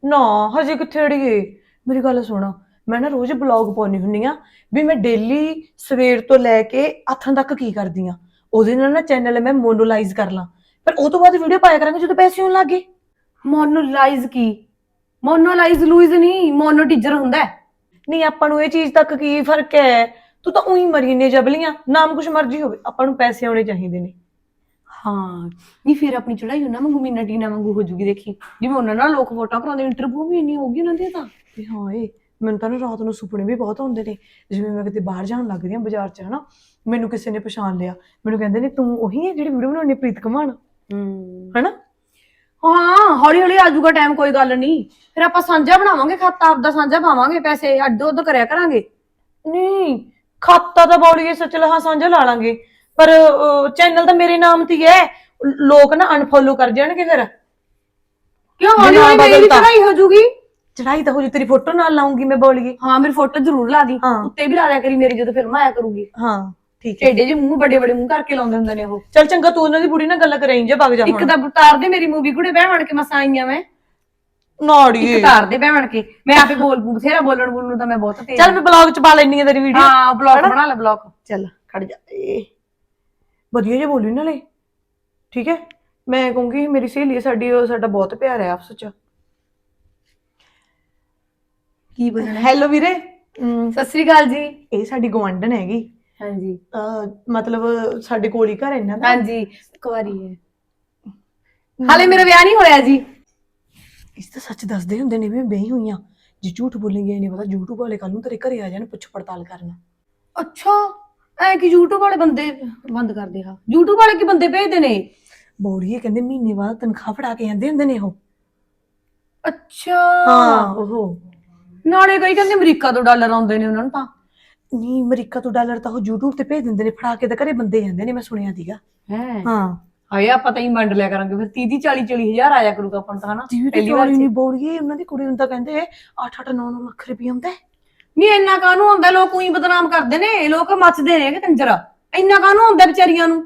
ਨਾ ਹਜੇ ਕਿੱਥੇ ਅੜੀਏ? ਮੇਰੀ ਗੱਲ ਸੁਣ ਮੈਂ ਨਾ ਰੋਜ਼ ਬਲੌਗ ਪਾਉਣੀ ਹੁੰਨੀ ਆ ਵੀ ਮੈਂ ਡੇਲੀ ਸਵੇਰ ਤੋਂ ਲੈ ਕੇ ਆਥਣ ਤੱਕ ਕੀ ਕਰਦੀ ਆ। ਉਹਦੇ ਨਾਲ ਨਾ ਚੈਨਲ ਮੈਂ ਮੋਨੋਲਾਈਜ਼ ਕਰ ਲਾਂ। ਪਰ ਉਹ ਤੋਂ ਬਾਅਦ ਵੀਡੀਓ ਪਾਇਆ ਕਰਾਂਗੇ ਜਦੋਂ ਪੈਸੇ ਆਉਣ ਲੱਗੇ ਮੋਨੋਲਾਈਜ਼ ਕੀ? ਮੋਨੋਲਾਈਜ਼ ਲੂਈਜ਼ ਨਹੀਂ ਮੋਨੋਟੀਜਰ ਹੁੰਦਾ ਹੈ। ਨਹੀਂ ਆਪਾਂ ਨੂੰ ਇਹ ਚੀਜ਼ ਤੱਕ ਕੀ ਫ਼ਰਕ ਹੈ ਤੂੰ ਤਾਂ ਉਹੀ ਮਰੀ ਨੇ ਜਬਲੀਆਂ। ਨਾਮ ਕੁਛ ਮਰਜ਼ੀ ਹੋਵੇ ਆਪਾਂ ਨੂੰ ਪੈਸੇ ਆਉਣੇ ਚਾਹੀਦੇ ਨੇ। ਹਾਂ ਨਹੀਂ ਫਿਰ ਆਪਣੀ ਚੜਾਈ ਉਹਨਾਂ ਵਾਂਗੂ ਮੀਨਾ ਟੀਨਾ ਵਾਂਗੂ ਹੋ ਜੂਗੀ ਦੇਖੀ। ਜਿਵੇਂ ਉਹਨਾਂ ਨਾਲ ਲੋਕ ਫੋਟੋ ਕਰਾਉਂਦੇ ਇੰਟਰਵਿਊ ਵੀ ਇੰਨੀ ਹੋਊਗੀ ਉਹਨਾਂ ਦੀ ਤਾਂ। ਤੇ ਹਾਂ ਏ ਮੈਨੂੰ ਤਾਂ ਨਾ ਰਾਤ ਨੂੰ ਸੁਪਨੇ ਵੀ ਬਹੁਤ ਆਉਂਦੇ ਨੇ। ਜਿਵੇਂ ਮੈਂ ਕਿਤੇ ਬਾਹਰ ਜਾਣ ਲੱਗ ਰਹੀ ਹਾਂ ਬਾਜ਼ਾਰ 'ਚ ਹਨਾ। ਮੈਨੂੰ ਕਿਸੇ ਨੇ ਪਛਾਣ ਲਿਆ। ਮੈਨੂੰ ਕਹਿੰਦੇ ਨੇ ਤੂੰ ਉਹੀ ਹੈ ਜਿਹੜੀ ਵੀਡੀਓ ਬਣਾਉਣੀ ਪ੍ਰੀਤ ਕਮਾਨ ਹੂੰ। ਹਨਾ? ਹਾਂ ਹੌਲੀ ਹੌਲੀ ਆਜੂਗਾ ਟਾਈਮ ਕੋਈ ਗੱਲ ਨਹੀਂ। ਫਿਰ ਆਪਾਂ ਸਾਂਝਾ ਬਣਾਵਾਂਗੇ ਖਾਤਾ ਆਪਦਾ ਸਾਂਝਾ ਪਾਵਾਂਗੇ ਪੈਸੇ ਅੱਡ ਉੱਡ ਕਰਿਆ ਕਰਾਂਗੇ। ਨਹੀਂ ਖਾਤਾ ਤਾਂ ਬੌਲੀਏ ਸੱਚ ਲਹਾ ਸਾਂਝਾ ਲਾ ਲਾਂਗੇ। ਪਰ ਚੈਨਲ ਤਾਂ ਮੇਰੇ ਨਾਮ ਤੇ ਹੀ ਹੈ। ਲੋਕ ਨਾ ਅਨਫੋਲੋ ਕਰ ਜਾਣਗੇ ਫਿਰ। ਕਿਉਂ ਹੌਲੀ ਹੌਲੀ ਮੇਰੀ। ਚੜਾਈ ਹੋ ਜੂਗੀ। ਚੜਾਈ ਤਾਂ ਹੋ ਜੀ ਤੇਰੀ ਫੋਟੋ ਨਾਲ ਲਾਉਂਗੀ ਮੈਂ ਬੌਲੀਏ ਹਾਂ ਮੇਰੀ ਫੋਟੋ ਜ਼ਰੂਰ ਲਾ ਦੀ। ਉੱਤੇ ਵੀ ਲਾ ਦਿਆ ਕਰੀ ਮੇਰੀ ਜਦੋਂ ਫਿਲਮ ਆਇਆ ਕਰੂਗੀ। ਹਾਂ ਠੀਕ ਹੈ। ਏਡੇ ਜਿਹੇ ਮੂੰਹ ਵੱਡੇ ਵੱਡੇ ਮੂੰਹ ਕਰਕੇ ਲਾਉਂਦੇ ਹੁੰਦੇ ਨੇ ਉਹ। ਚੱਲ ਚੰਗਾ ਤੂੰ ਉਹਨਾਂ ਦੀ ਬੁੜੀ ਨਾਲ ਗੱਲ ਕਰਾਈ ਜਾ ਵਗ ਜਾ ਇੱਕ ਤਾਂ ਉਤਾਰ ਦੇ ਮੇਰੀ ਮੂਵੀ ਕੁੜੇ ਬਹਿ ਬਣ ਕੇ ਮਸਾਂ ਆਈਆਂ ਮੈਂ। ਨਾੜੀਏ। ਇੱਕ ਉਤਾਰ ਦੇ ਬਣ ਕੇ। ਮੈਂ ਆਪੇ ਬੋਲ ਬਥੇਰਾ ਬੋਲਣ ਬੋਲਣ ਨੂੰ ਤਾਂ ਮੈਂ ਬਹੁਤ ਤੇਜ਼ ਚੱਲ ਮੈਂ ਬਲੌਗ ਚ ਪਾ ਲੈਣੀ ਆ ਤੇਰੀ ਵੀਡੀਓ ਹਾਂ ਬਲੌਗ ਬਣਾ ਲੈ ਬਲੌਗ। ਚੱਲ ਖੜ ਜਾ। ਏ। ਵਧੀਆ ਜੇ ਬੋਲੀ ਨਾਲੇ। ਠੀਕ ਹੈ? ਮੈਂ ਕਹੂੰਗੀ ਮੇਰੀ ਸਹੇਲੀ ਸਾਡੀ ਸਾਡਾ ਬਹੁਤ ਪਿਆਰ ਹੈ ਆਪਸ ਚ। ਕੀ ਬੋਲਣਾ? ਹੈਲੋ ਵੀਰੇ। ਸਤਿ ਸ੍ਰੀ ਅਕਾਲ ਜੀ। ਇਹ ਸਾਡੀ ਗਵਾਂਢਣ ਹੈਗੀ। ਹਾਂਜੀ। ਮਤਲਬ ਸਾਡੇ ਕੋਲ ਹੀ ਘਰ ਇਹਨਾਂ ਦਾ। ਹਾਂਜੀ ਕੁਵਾਰੀ ਹੈ। ਹਾਲੇ ਮੇਰਾ ਵਿਆਹ ਨਹੀਂ ਹੋਇਆ ਜੀ। ਇਸ ਤਾਂ ਸੱਚ ਦੱਸਦੇ ਹੁੰਦੇ ਨੇ ਵੀ ਮੈਂ ਬਈ ਹੋਈ ਆ ਜੇ ਝੂਠ ਬੋਲੇਂਗੇ ਨਹੀਂ ਪਤਾ YouTube ਵਾਲੇ ਕੱਲ ਨੂੰ ਤੇਰੇ ਘਰੇ ਆ ਜਾਣ ਪੁੱਛ ਪੜਤਾਲ ਕਰਨ। ਅੱਛਾ ਐ ਕਿ YouTube ਵਾਲੇ ਬੰਦੇ ਬੰਦ ਕਰਦੇ ਹਾਂ YouTube ਵਾਲੇ ਕੀ ਬੰਦੇ ਭੇਜਦੇ ਨੇ? ਬੋੜੀਏ ਕਹਿੰਦੇ ਮਹੀਨੇ ਬਾਅਦ ਤਨਖਾਹ ਫੜਾ ਕੇ ਜਾਂਦੇ ਹੁੰਦੇ ਨੇ ਉਹ। ਅੱਛਾ। ਹਾਂ ਉਹ। ਨਾਲੇ ਕਈ ਕਹਿੰਦੇ ਅਮਰੀਕਾ ਤੋਂ ਡਾਲਰ ਆਉਂਦੇ ਨੇ ਉਹਨਾਂ ਨੂੰ ਤਾਂ। ਨਹੀਂ ਅਮਰੀਕਾ ਤੋਂ ਡਾਲਰ ਤਾਂ ਉਹ YouTube ਤੇ ਭੇਜ ਦਿੰਦੇ ਨੇ ਫੜਾ ਕੇ ਤਾਂ ਘਰੇ ਬੰਦੇ ਜਾਂਦੇ ਨੇ ਮੈਂ ਸੁਣਿਆ ਸੀਗਾ। ਹੈ। ਹਾਂ। ਹਾਏ ਆਪਾਂ ਤਾਂ ਹੀ ਵੰਡ ਲਿਆ ਕਰਾਂਗੇ ਫਿਰ 30 30 40 40 ਹਜ਼ਾਰ ਆਇਆ ਕਰੂਗਾ ਆਪਾਂ ਨੂੰ ਤਾਂ ਹਨਾ? ਜਿਵੇਂ ਤੇ ਪਹਿਲੀ ਵਾਰ। ਨਹੀਂ ਬੋੜੀਏ ਉਹਨਾਂ ਦੀ ਕੁੜੀ ਨੂੰ ਤਾਂ ਕਹਿੰਦੇ 8 8 9 9 ਲੱਖ ਰੁਪਏ ਆਉਂਦਾ ਹੈ। ਨਹੀਂ ਇੰਨਾ ਕਾਹਨੂੰ ਹੁੰਦਾ ਲੋਕ ਉਹੀ ਬਦਨਾਮ ਕਰਦੇ ਨੇ ਲੋਕ ਮੱਚਦੇ ਨੇ ਕਿ ਕੰਜਰਾ। ਇੰਨਾ ਕਾਹਨੂੰ ਹੁੰਦਾ ਵਿਚਾਰੀਆਂ ਨੂੰ?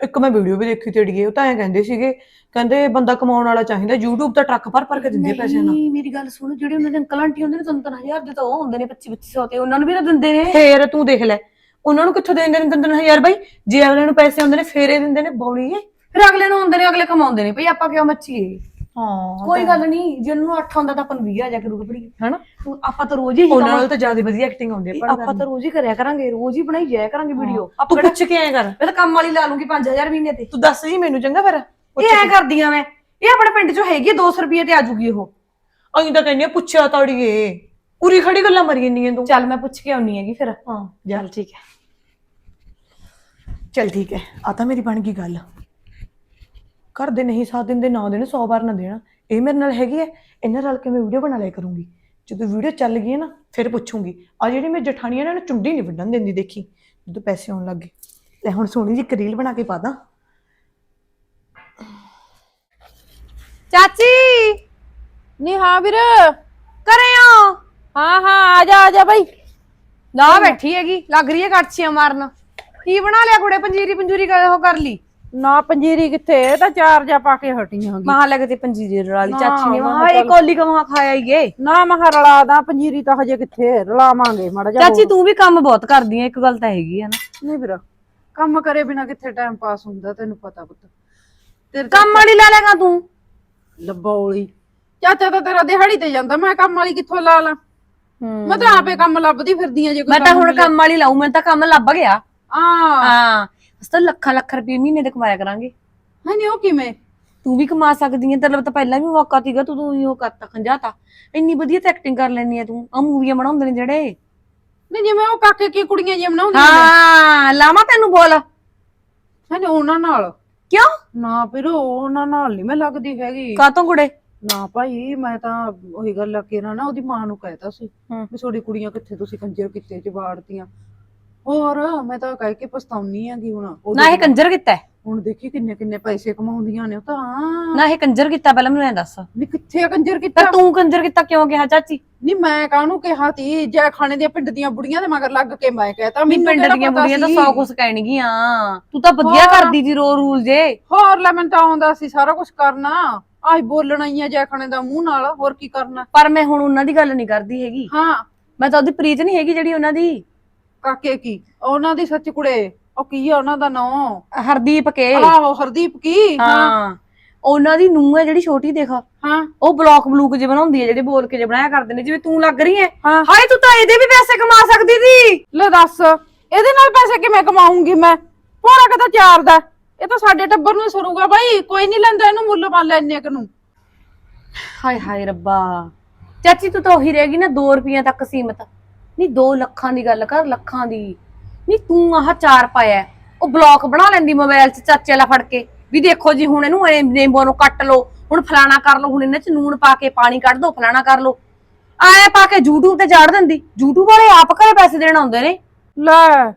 ਇੱਕ ਮੈਂ ਵੀਡੀਓ ਵੀ ਦੇਖੀ ਤੇ ਅੜੀਏ ਉਹ ਤਾਂ ਐਂ ਕਹਿੰਦੇ ਸੀਗੇ ਕਹਿੰਦੇ ਬੰਦਾ ਕਮਾਉਣ ਵਾਲਾ ਚਾਹੀਦਾ YouTube ਤਾਂ ਟਰੱਕ ਭਰ ਭਰ ਕੇ ਦਿੰਦੇ ਪੈਸੇ ਨਾਲ ਨਹੀਂ ਮੇਰੀ ਗੱਲ ਸੁਣ ਜਿਹੜੇ ਉਹਨਾਂ ਦੇ ਅੰਕਲ ਆਂਟੀ ਹੁੰਦੇ ਨੇ ਤਿੰਨ ਤਿੰਨ ਹਜ਼ਾਰ ਦੇ ਤਾਂ ਉਹ ਹੁੰਦੇ ਨੇ 25 2500 ਤੇ ਉਹਨਾਂ ਨੂੰ ਵੀ ਤਾਂ ਦਿੰਦੇ ਨੇ। ਫੇਰ ਤੂੰ ਦੇਖ ਲੈ ਉਹਨਾਂ ਨੂੰ ਕਿੱਥੋਂ ਦੇ ਦਿੰਦੇ ਨੇ ਤਿੰਨ ਹਜ਼ਾਰ ਬਾਈ? ਜੇ ਅਗਲੇ ਨੂੰ ਪੈਸੇ ਆਉਂਦੇ ਨੇ ਫੇਰ ਦਿੰਦੇ ਨੇ ਬੌਲੀਏ। ਫਿਰ ਅਗਲੇ ਨੂੰ ਹੁੰਦੇ ਨੇ ਅਗਲੇ ਕਮਾਉਂਦੇ ਨੇ ਭਈ ਆਪਾਂ ਕਿਉਂ ਮੱਚੀਏ? ਹਾਂ ਕੋਈ ਗੱਲ ਨਹੀਂ ਜੇ ਉਹਨੂੰ 8 ਆਉਂਦਾ ਤਾਂ ਆਪਾਂ ਨੂੰ 20 ਆ ਜਾ ਕਰੂਗਾ ਬੜੀ ਹਨਾ? ਤੂੰ- ਆਪਾਂ ਤਾਂ ਰੋਜ਼ ਹੀ ਉਹਨਾਂ ਨਾਲ ਤਾਂ ਜ਼ਿਆਦਾ ਵਧੀਆ ਐਕਟਿੰਗ ਆਉਂਦੀ ਹੈ ਪਰ ਆਪਾਂ ਤਾਂ ਰੋਜ਼ ਹੀ ਕਰਿਆ ਕਰਾਂਗੇ ਰੋਜ਼ ਹੀ ਬਣਾਈ ਜਾਇਆ ਕਰਾਂਗੇ ਵੀਡੀਓ ਤੂੰ ਪੁੱਛ ਕੇ ਐਂ ਕਰ। ਮੈਂ ਤਾਂ ਕੰਮ ਵਾਲੀ ਲਾ ਲੂੰਗੀ 5000 ਮਹੀਨੇ ਤੇ। ਤੂੰ ਦੱਸ ਜੀ ਮੈਨੂੰ ਚੰਗਾ ਫਿਰ। ਇਹ ਐ ਕਰਦੀਆਂ ਮੈਂ। ਇਹ ਆਪਣੇ ਪਿੰਡ ਚੋਂ ਹੈਗੀ 200 ਰੁਪਏ ਤੇ ਆ ਜੂਗੀ ਉਹ। ਅਹੀਂ ਤਾਂ ਕਹਿੰਦੀ ਪੁੱਛਿਆ ਤਾੜੀਏ। ਉਰੀ ਖੜੀ ਗੱਲਾਂ ਮਰੀ ਜੰਨੀਆਂ ਤੂੰ। ਚੱਲ ਮੈਂ ਪੁੱਛ ਕੇ ਆਉਣੀ ਹੈਗੀ ਫਿਰ। ਹਾਂ ਚੱਲ ਠੀਕ ਹੈ। ਚੱਲ ਠੀਕ ਹੈ ਆ ਤਾਂ ਮੇਰੀ ਬਣ ਗਈ ਗੱਲ। ਘਰ ਦੇ ਨਹੀਂ ਸਾਥ ਦਿੰਦੇ ਨਾ ਦੇਣ 100 ਵਾਰ ਨਾ ਦੇਣਾ। ਇਹ ਮੇਰੇ ਨਾਲ ਹੈਗੀ ਹੈ ਇਹਨਾਂ ਰਲ ਕੇ ਮੈਂ ਵੀਡੀਓ ਬਣਾ ਲਿਆ ਕਰੂੰਗੀ। ਜਦੋਂ ਵੀਡੀਓ ਚੱਲ ਗਈ ਹੈ ਨਾ ਫਿਰ ਪੁੱਛੂੰਗੀ। ਆ ਜਿਹੜੀ ਮੈਂ ਜਠਾਣੀਆਂ ਨੇ ਨਾ ਚੁੰਡੀ ਨਹੀਂ ਵੱਢਣ ਦਿੰਦੀ ਦੇਖੀ ਜਦੋਂ ਪੈਸੇ ਆਉਣ ਲੱਗੇ ਲੈ ਹੁਣ ਸੋਹਣੀ ਜਿਹੀ ਇੱਕ ਰੀਲ ਬਣਾ ਕੇ ਪਾ ਦਾਂ। ਚਾਚੀ! ਨੀ ਹਾਂ ਵੀਰ ਕਰੇ ਆ। ਹਾਂ ਹਾਂ ਆ ਜਾ ਆ ਜਾ ਬਈ। ਲਾ ਬੈਠੀ ਹੈਗੀ ਲੱਗ ਰਹੀ ਹੈ ਕੜਛੀਆਂ ਮਾਰਨ। ਕੀ ਬਣਾ ਲਿਆ ਕੁੜੇ ਪੰਜੀਰੀ ਪੰਜੂਰੀ ਕਰ ਉਹ ਕਰ ਲਈ? ਨਾ ਪੰਜੀਰੀ ਕਿੱਥੇ ਇਹ ਤਾਂ ਚਾਰ ਜਾ ਪਾ ਕੇ ਹਟੀਆਂ ਮਹਾ ਲੱਗਦੇ ਪੰਜੀਰੀ ਰਲਾਲੀ ਚਾਚੀ ਨੇ ਮਹਾ ਇਹ ਕੋਲੀ ਕਮਾ ਖਾਇਆ ਈਏ ਨਾ ਮਹਾ ਰਲਾ ਦਾ ਪੰਜੀਰੀ ਤਾਂ ਹਜੇ ਕਿੱਥੇ ਰਲਾਵਾਂਗੇ ਮਾੜਾ ਜਾ ਚਾਚੀ ਤੂੰ ਵੀ ਕੰਮ ਬਹੁਤ ਕਰਦੀ ਐ ਇੱਕ ਗੱਲ ਤਾਂ ਹੈਗੀ ਆ ਨਾ। ਨਹੀਂ ਵੀਰ ਕੰਮ ਕਰੇ ਬਿਨਾ ਕਿੱਥੇ ਟਾਈਮ ਪਾਸ ਹੁੰਦਾ ਤੈਨੂੰ ਪਤਾ ਪੁੱਤ। ਤੇਰੇ ਕੰਮ ਵਾਲੀ ਲੈ ਲੇਗਾ ਤੂੰ। ਲੱਬੌਲੀ। ਚਾਚਾ ਤਾਂ ਤੇਰਾ ਦਿਹਾੜੀ ਤੇ ਜਾਂਦਾ ਮੈਂ ਕੰਮ ਵਾਲੀ ਕਿੱਥੋਂ ਲਾ ਲਾਂ? ਮੈਂ ਤਾਂ ਆਪੇ ਕੰਮ ਲੱਭਦੀ ਫਿਰਦੀ ਆ ਜੇ ਕੋਈ ਮੈਂ ਤਾਂ ਹੁਣ ਕੰਮ ਵਾਲੀ ਲਾਉ ਮੈਂ ਤਾਂ ਕੰਮ ਲੱਭ ਗਿਆ। ਆ ਹਾਂ। ਅਸ ਤਾਂ ਲੱਖਾਂ ਲੱਖ ਰੁਪਏ ਮਹੀਨੇ ਦੇ ਕਮਾਇਆ ਕਰਾਂਗੇ। ਹੈ ਨਹੀਂ ਉਹ ਕਿਵੇਂ? ਤੂੰ ਵੀ ਕਮਾ ਸਕਦੀ ਤੇਰੇ ਤਾਂ ਪਹਿਲਾਂ ਵੀ ਮੌਕਾ ਸੀਗਾ ਤੂੰ ਤੂੰ ਹੀ ਉਹ ਕਰਤਾ ਖੰਜਾਤਾ। ਇੰਨੀ ਵਧੀਆ ਤੇ ਐਕਟਿੰਗ ਕਰ ਲੈਣੀ ਐ ਤੂੰ ਆ ਮੂਵੀਆਂ ਬਣਾਉਂਦੇ ਨੇ ਜਿਹੜੇ। ਨਹੀਂ ਜਿਵੇਂ ਉਹ ਕਾਕੇ ਕੀ ਕੁੜੀਆਂ ਜਿਹੀਆਂ ਬਣਾਉਂਦੀਆਂ ਹਾਂ ਲਾਵਾ ਤੈਨੂੰ ਬੋਲ। ਹੈ ਉਹਨਾਂ ਨਾਲ। ਕਿਉਂ? ਨਾ ਫਿਰ ਉਹਨਾਂ ਨਾਲ ਨਹੀਂ ਮੈਂ ਲੱਗਦੀ ਹੈਗੀ। ਕਾਤੋਂ ਕੁੜੇ? ਨਾ ਭਾਈ ਮੈਂ ਤਾਂ ਉਹੀ ਗੱਲ ਆ ਕੇ ਨਾ ਉਹਦੀ ਮਾਂ ਨੂੰ ਕਹਿਤਾ ਸੀ। ਵੀ ਤੁਹਾਡੀ ਕੁੜੀਆਂ ਕਿੱਥੇ ਤੁਸੀਂ ਕੰਜਰ ਕਿੱਥੇ ਚ ਵਾੜਤੀਆਂ ਹੋਰ ਮੈਂ ਤਾਂ ਕਹਿ ਕੇ ਪਛਤਾਉਣੀ ਆਂਗੀ ਹੁਣ। ਨਾ ਇਹ ਕੰਜਰ ਕੀਤਾ ਹੈ? ਹੁਣ ਦੇਖੀ ਕਿੰਨੇ ਕਿੰਨੇ ਪੈਸੇ ਕਮਾਉਂਦੀਆਂ ਨੇ ਉਹ ਤਾਂ। ਨਾ ਇਹ ਕੰਜਰ ਕੀਤਾ ਪਹਿਲਾਂ ਮੈਨੂੰ ਐ ਦੱਸ। ਵੀ ਕਿੱਥੇ ਆ ਕੰਜਰ ਕੀਤਾ? ਪਰ ਤੂੰ ਕੰਜਰ ਕੀਤਾ ਕਿਉਂ ਕਿਹਾ ਚਾਚੀ? ਨਹੀਂ ਮੈਂ ਕਾਹਨੂੰ ਕਿਹਾ ਤੀ? ਜੈ ਖਾਣੇ ਦੀਆਂ ਪਿੰਡ ਦੀਆਂ ਬੁੜੀਆਂ ਦੇ ਮਗਰ ਲੱਗ ਕੇ ਮੈਂ ਕਹਿਤਾ ਵੀ ਪਿੰਡ ਦੀਆਂ ਬੁੜੀਆਂ ਤਾਂ ਸੀ। ਕੁਛ ਕਹਿਣਗੀਆਂ। ਤੂੰ ਤਾਂ ਵਧੀਆ। ਕਰਦੀ ਜੀ ਰੋ ਰੂਲ ਜੇ। ਹੋਰ ਲੈ ਮੈਨੂੰ ਤਾਂ ਆਉਂਦਾ ਸੀ ਸਾਰਾ ਕੁਝ ਕਰਨਾ। ਆਹੀ ਬੋਲਣਾ ਹੀ ਆ ਜੈ ਖਾਣੇ ਦਾ ਮੂੰਹ ਨਾਲ ਹੋਰ ਕੀ ਕਰਨਾ? ਪਰ ਮੈਂ ਹੁਣ ਉਹਨਾਂ ਦੀ ਗੱਲ ਨਹੀਂ ਕਰਦੀ ਹੈਗੀ। ਹਾਂ। ਮੈਂ ਤਾਂ ਉਹਦੀ ਪ੍ਰੀਤ ਨਹੀਂ ਹੈਗੀ ਜਿਹੜੀ ਉਹਨਾਂ ਦੀ। ਕਾਕੇ ਕੀ? ਉਹਨਾਂ ਦੀ ਸੱਚ ਕੁੜੇ ਉਹ ਕੀ ਆ ਉਹਨਾਂ ਦਾ ਨਾਂ? ਹਰਦੀਪ ਕੇ। ਆਹੋ ਹਰਦੀਪ ਕੀ? ਹਾਂ। ਉਹਨਾਂ ਦੀ ਨੂੰਹ ਹੈ ਜਿਹੜੀ ਛੋਟੀ ਦੇਖ। ਹਾਂ। ਉਹ ਬਲੌਕ ਬਲੂਕ ਜੇ ਬਣਾਉਂਦੀ ਹੈ ਜਿਹੜੇ ਬੋਲ ਕੇ ਜੇ ਬਣਾਇਆ ਕਰਦੇ ਨੇ ਜਿਵੇਂ ਤੂੰ ਲੱਗ ਰਹੀ ਹੈ। ਹਾਂ। ਹਾਏ ਤੂੰ ਤਾਂ ਇਹਦੇ ਵੀ ਪੈਸੇ ਕਮਾ ਸਕਦੀ ਸੀ। ਲੈ ਦੱਸ ਇਹਦੇ ਨਾਲ ਪੈਸੇ ਕਿਵੇਂ ਕਮਾਉਂਗੀ ਮੈਂ? ਪੂਰਾ ਕਿਤਾ ਚਾਰ ਦਾ ਇਹ ਤਾਂ ਸਾਡੇ ਟੱਬਰ ਨੂੰ ਹੀ ਸਰੂਗਾ ਬਾਈ ਕੋਈ ਨਹੀਂ ਲੈਂਦਾ ਇਹਨੂੰ ਮੁੱਲ ਮੰਨ ਲੈਣੇ ਕਿ ਨੂੰ। ਹਾਏ ਹਾਏ ਰੱਬਾ। ਚਾਚੀ ਤੂੰ ਤਾਂ ਉਹੀ ਰਹਿ ਗਈ ਨਾ 2 ਰੁਪਈਆ ਤੱਕ ਸੀਮਤ। ਨਹੀਂ 2 ਲੱਖਾਂ ਦੀ ਗੱਲ ਕਰ, ਲੱਖਾਂ ਦੀ। ਨਹੀਂ, ਤੂੰ ਆਹ ਚਾਰ ਪਾਇਆ ਉਹ ਬਲੌਕ ਬਣਾ ਲੈਂਦੀ ਮੋਬਾਈਲ 'ਚ ਚਾਚੇ ਵਾਲਾ ਫੜ ਕੇ। ਵੀ ਦੇਖੋ ਜੀ, ਹੁਣ ਇਹਨੂੰ ਇਹ ਨੂੰ ਕੱਟ ਲਓ। ਹੁਣ ਫਲਾਣਾ ਕਰ ਲਓ, ਹੁਣ ਇਹਨਾਂ 'ਚ ਨੂਣ ਪਾ ਕੇ ਪਾਣੀ ਕੱਢ ਦੋ, ਫਲਾਣਾ ਕਰ ਲਓ। ਆਇਆ ਪਾ ਕੇ YouTube ਤੇ ਚਾੜ ਦਿੰਦੀ। YouTube ਵਾਲੇ ਆਪ ਘਰੇ ਪੈਸੇ ਦੇਣ ਆਉਂਦੇ ਨੇ। ਲੈ,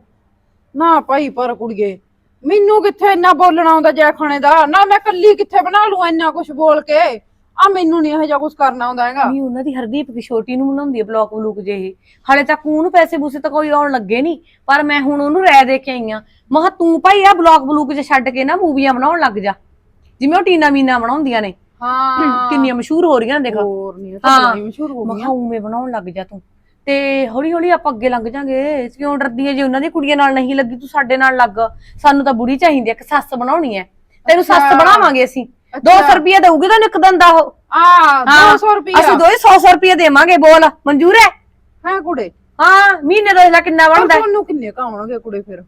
ਨਾ ਭਾਈ ਪਰ ਕੁੜੀਏ, ਮੈਨੂੰ ਕਿੱਥੇ ਇੰਨਾ ਬੋਲਣਾ ਆਉਂਦਾ ਜੈ ਖਾਣੇ ਦਾ? ਨਾ ਮੈਂ ਕੱਲੀ ਕਿੱਥੇ ਬਣਾ ਲੂੰ ਇੰਨਾ ਕੁਝ ਬੋਲ ਕੇ? ਆ ਮੈਨੂੰ ਨਹੀਂ ਇਹੋ ਜਿਹਾ ਕੁਝ ਕਰਨਾ ਆਉਂਦਾ ਹੈਗਾ। ਨਹੀਂ ਉਹਨਾਂ ਦੀ ਹਰਦੀਪ ਕੀ ਛੋਟੀ ਨੂੰ ਬਣਾਉਂਦੀ ਹੈ ਬਲੌਕ ਬਲੂਕ ਜੇ ਇਹ ਹਾਲੇ ਤੱਕ ਉਹਨੂੰ ਪੈਸੇ ਪੂਸੇ ਤਾਂ ਕੋਈ ਆਉਣ ਲੱਗੇ ਨਹੀਂ ਪਰ ਮੈਂ ਹੁਣ ਉਹਨੂੰ ਰਹਿ ਦੇ ਕੇ ਆਈ ਆ। ਮਹਾ ਤੂੰ ਭਾਈ ਆ ਬਲੌਕ ਬਲੂਕ ਜੇ ਛੱਡ ਕੇ ਨਾ ਮੂਵੀਆਂ ਬਣਾਉਣ ਲੱਗ ਜਾ। ਜਿਵੇਂ ਉਹ ਟੀਨਾ ਮੀਨਾ ਬਣਾਉਂਦੀਆਂ ਨੇ। ਹਾਂ। [clears throat] ਕਿੰਨੀਆਂ ਮਸ਼ਹੂਰ ਹੋ ਰਹੀਆਂ ਨੇ ਦੇਖ। ਹੋਰ ਨਹੀਂ ਤਾਂ। ਬੜੀ ਮਸ਼ਹੂਰ ਹੋ ਮੈਂ ਗਈ ਕਿਹਾ ਉਵੇਂ ਬਣਾਉਣ ਲੱਗ ਜਾ ਤੂੰ। ਤੇ ਹੌਲੀ ਹੌਲੀ ਆਪਾਂ ਅੱਗੇ ਲੰਘ ਜਾਾਂਗੇ। ਕਿਉਂ ਡਰਦੀ ਹੈ ਜੇ ਉਹਨਾਂ ਦੀ ਕੁੜੀਆਂ ਨਾਲ ਨਹੀਂ ਲੱਗੀ ਤੂੰ ਸਾਡੇ ਨਾਲ ਲੱਗ। ਸਾਨੂੰ ਤਾਂ ਬੁੜੀ ਚਾਹੀਦੀ ਹੈ ਇੱਕ ਸੱਸ ਬਣਾਉਣੀ ਹੈ ਤੈਨੂੰ ਸੱਸ। ਬਣਾਵਾਂਗੇ ਅਸੀਂ। 200 ਰੁਪਏ ਦੇਊਗੀ ਤੈਨੂੰ ਇੱਕ ਦਿਨ ਦਾ ਉਹ ਆ ਹਾਂ, 200 ਰੁਪਏ ਅਸੀਂ ਦੋਏ 100 100 ਰੁਪਏ ਦੇਵਾਂਗੇ ਬੋਲ। ਮਨਜ਼ੂਰ ਹੈ? ਹਾਂ ਕੁੜੇ? ਹਾਂ ਮਹੀਨੇ ਦਾ ਇਹਦਾ ਕਿੰਨਾ ਬਣਦਾ? ਤੁਹਾਨੂੰ ਕਿੰਨੇ ਕਾਉਣਗੇ ਕੁੜੇ ਫਿਰ?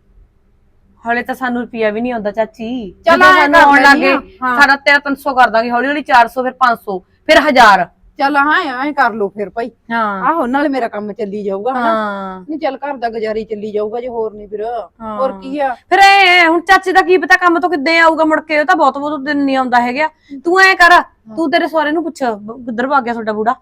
ਹਲੇ ਤਾਂ ਸਾਨੂੰ ਰੁਪਿਆ ਵੀ ਨਹੀਂ ਆਉਂਦਾ ਚਾਚੀ। ਚੱਲ ਸਾਨੂੰ ਆਉਣ ਲੱਗੇ। ਸਾਡਾ 300 ਕਰ ਦਾਂਗੇ ਹੌਲੀ ਹੌਲੀ 400 ਫਿਰ 500 ਫਿਰ 1000 ਚੱਲ ਹਾਂ ਐਂ ਕਰ ਲੋ ਫਿਰ ਭਾਈ। ਹਾਂ। ਆਹੋ ਨਾਲੇ ਮੇਰਾ ਕੰਮ ਚੱਲੀ ਜਾਊਗਾ ਹਨਾ? ਹਾਂ। ਨਹੀਂ ਚੱਲ ਘਰ ਦਾ ਗੁਜ਼ਾਰੀ ਚੱਲੀ ਜਾਊਗਾ ਜੇ ਹੋਰ ਨਹੀਂ ਫਿਰ। ਹੋਰ ਕੀ ਆ? ਫਿਰ ਐ ਹੁਣ ਚਾਚੇ ਦਾ ਕੀ ਪਤਾ ਕੰਮ ਤੋਂ ਕਿੱਦਾਂ ਆਊਗਾ ਮੁੜ ਕੇ ਉਹ ਤਾਂ ਬਹੁਤ ਬਹੁਤ ਦਿਨ ਨਹੀਂ ਆਉਂਦਾ ਹੈਗਾ। ਤੂੰ ਐ ਕਰ ਤੂੰ ਤੇਰੇ ਸਹੁਰੇ ਨੂੰ ਪੁੱਛ ਬ- ਕਿੱਧਰ ਭੱਗ ਗਿਆ ਤੁਹਾਡਾ ਬੂੜਾ?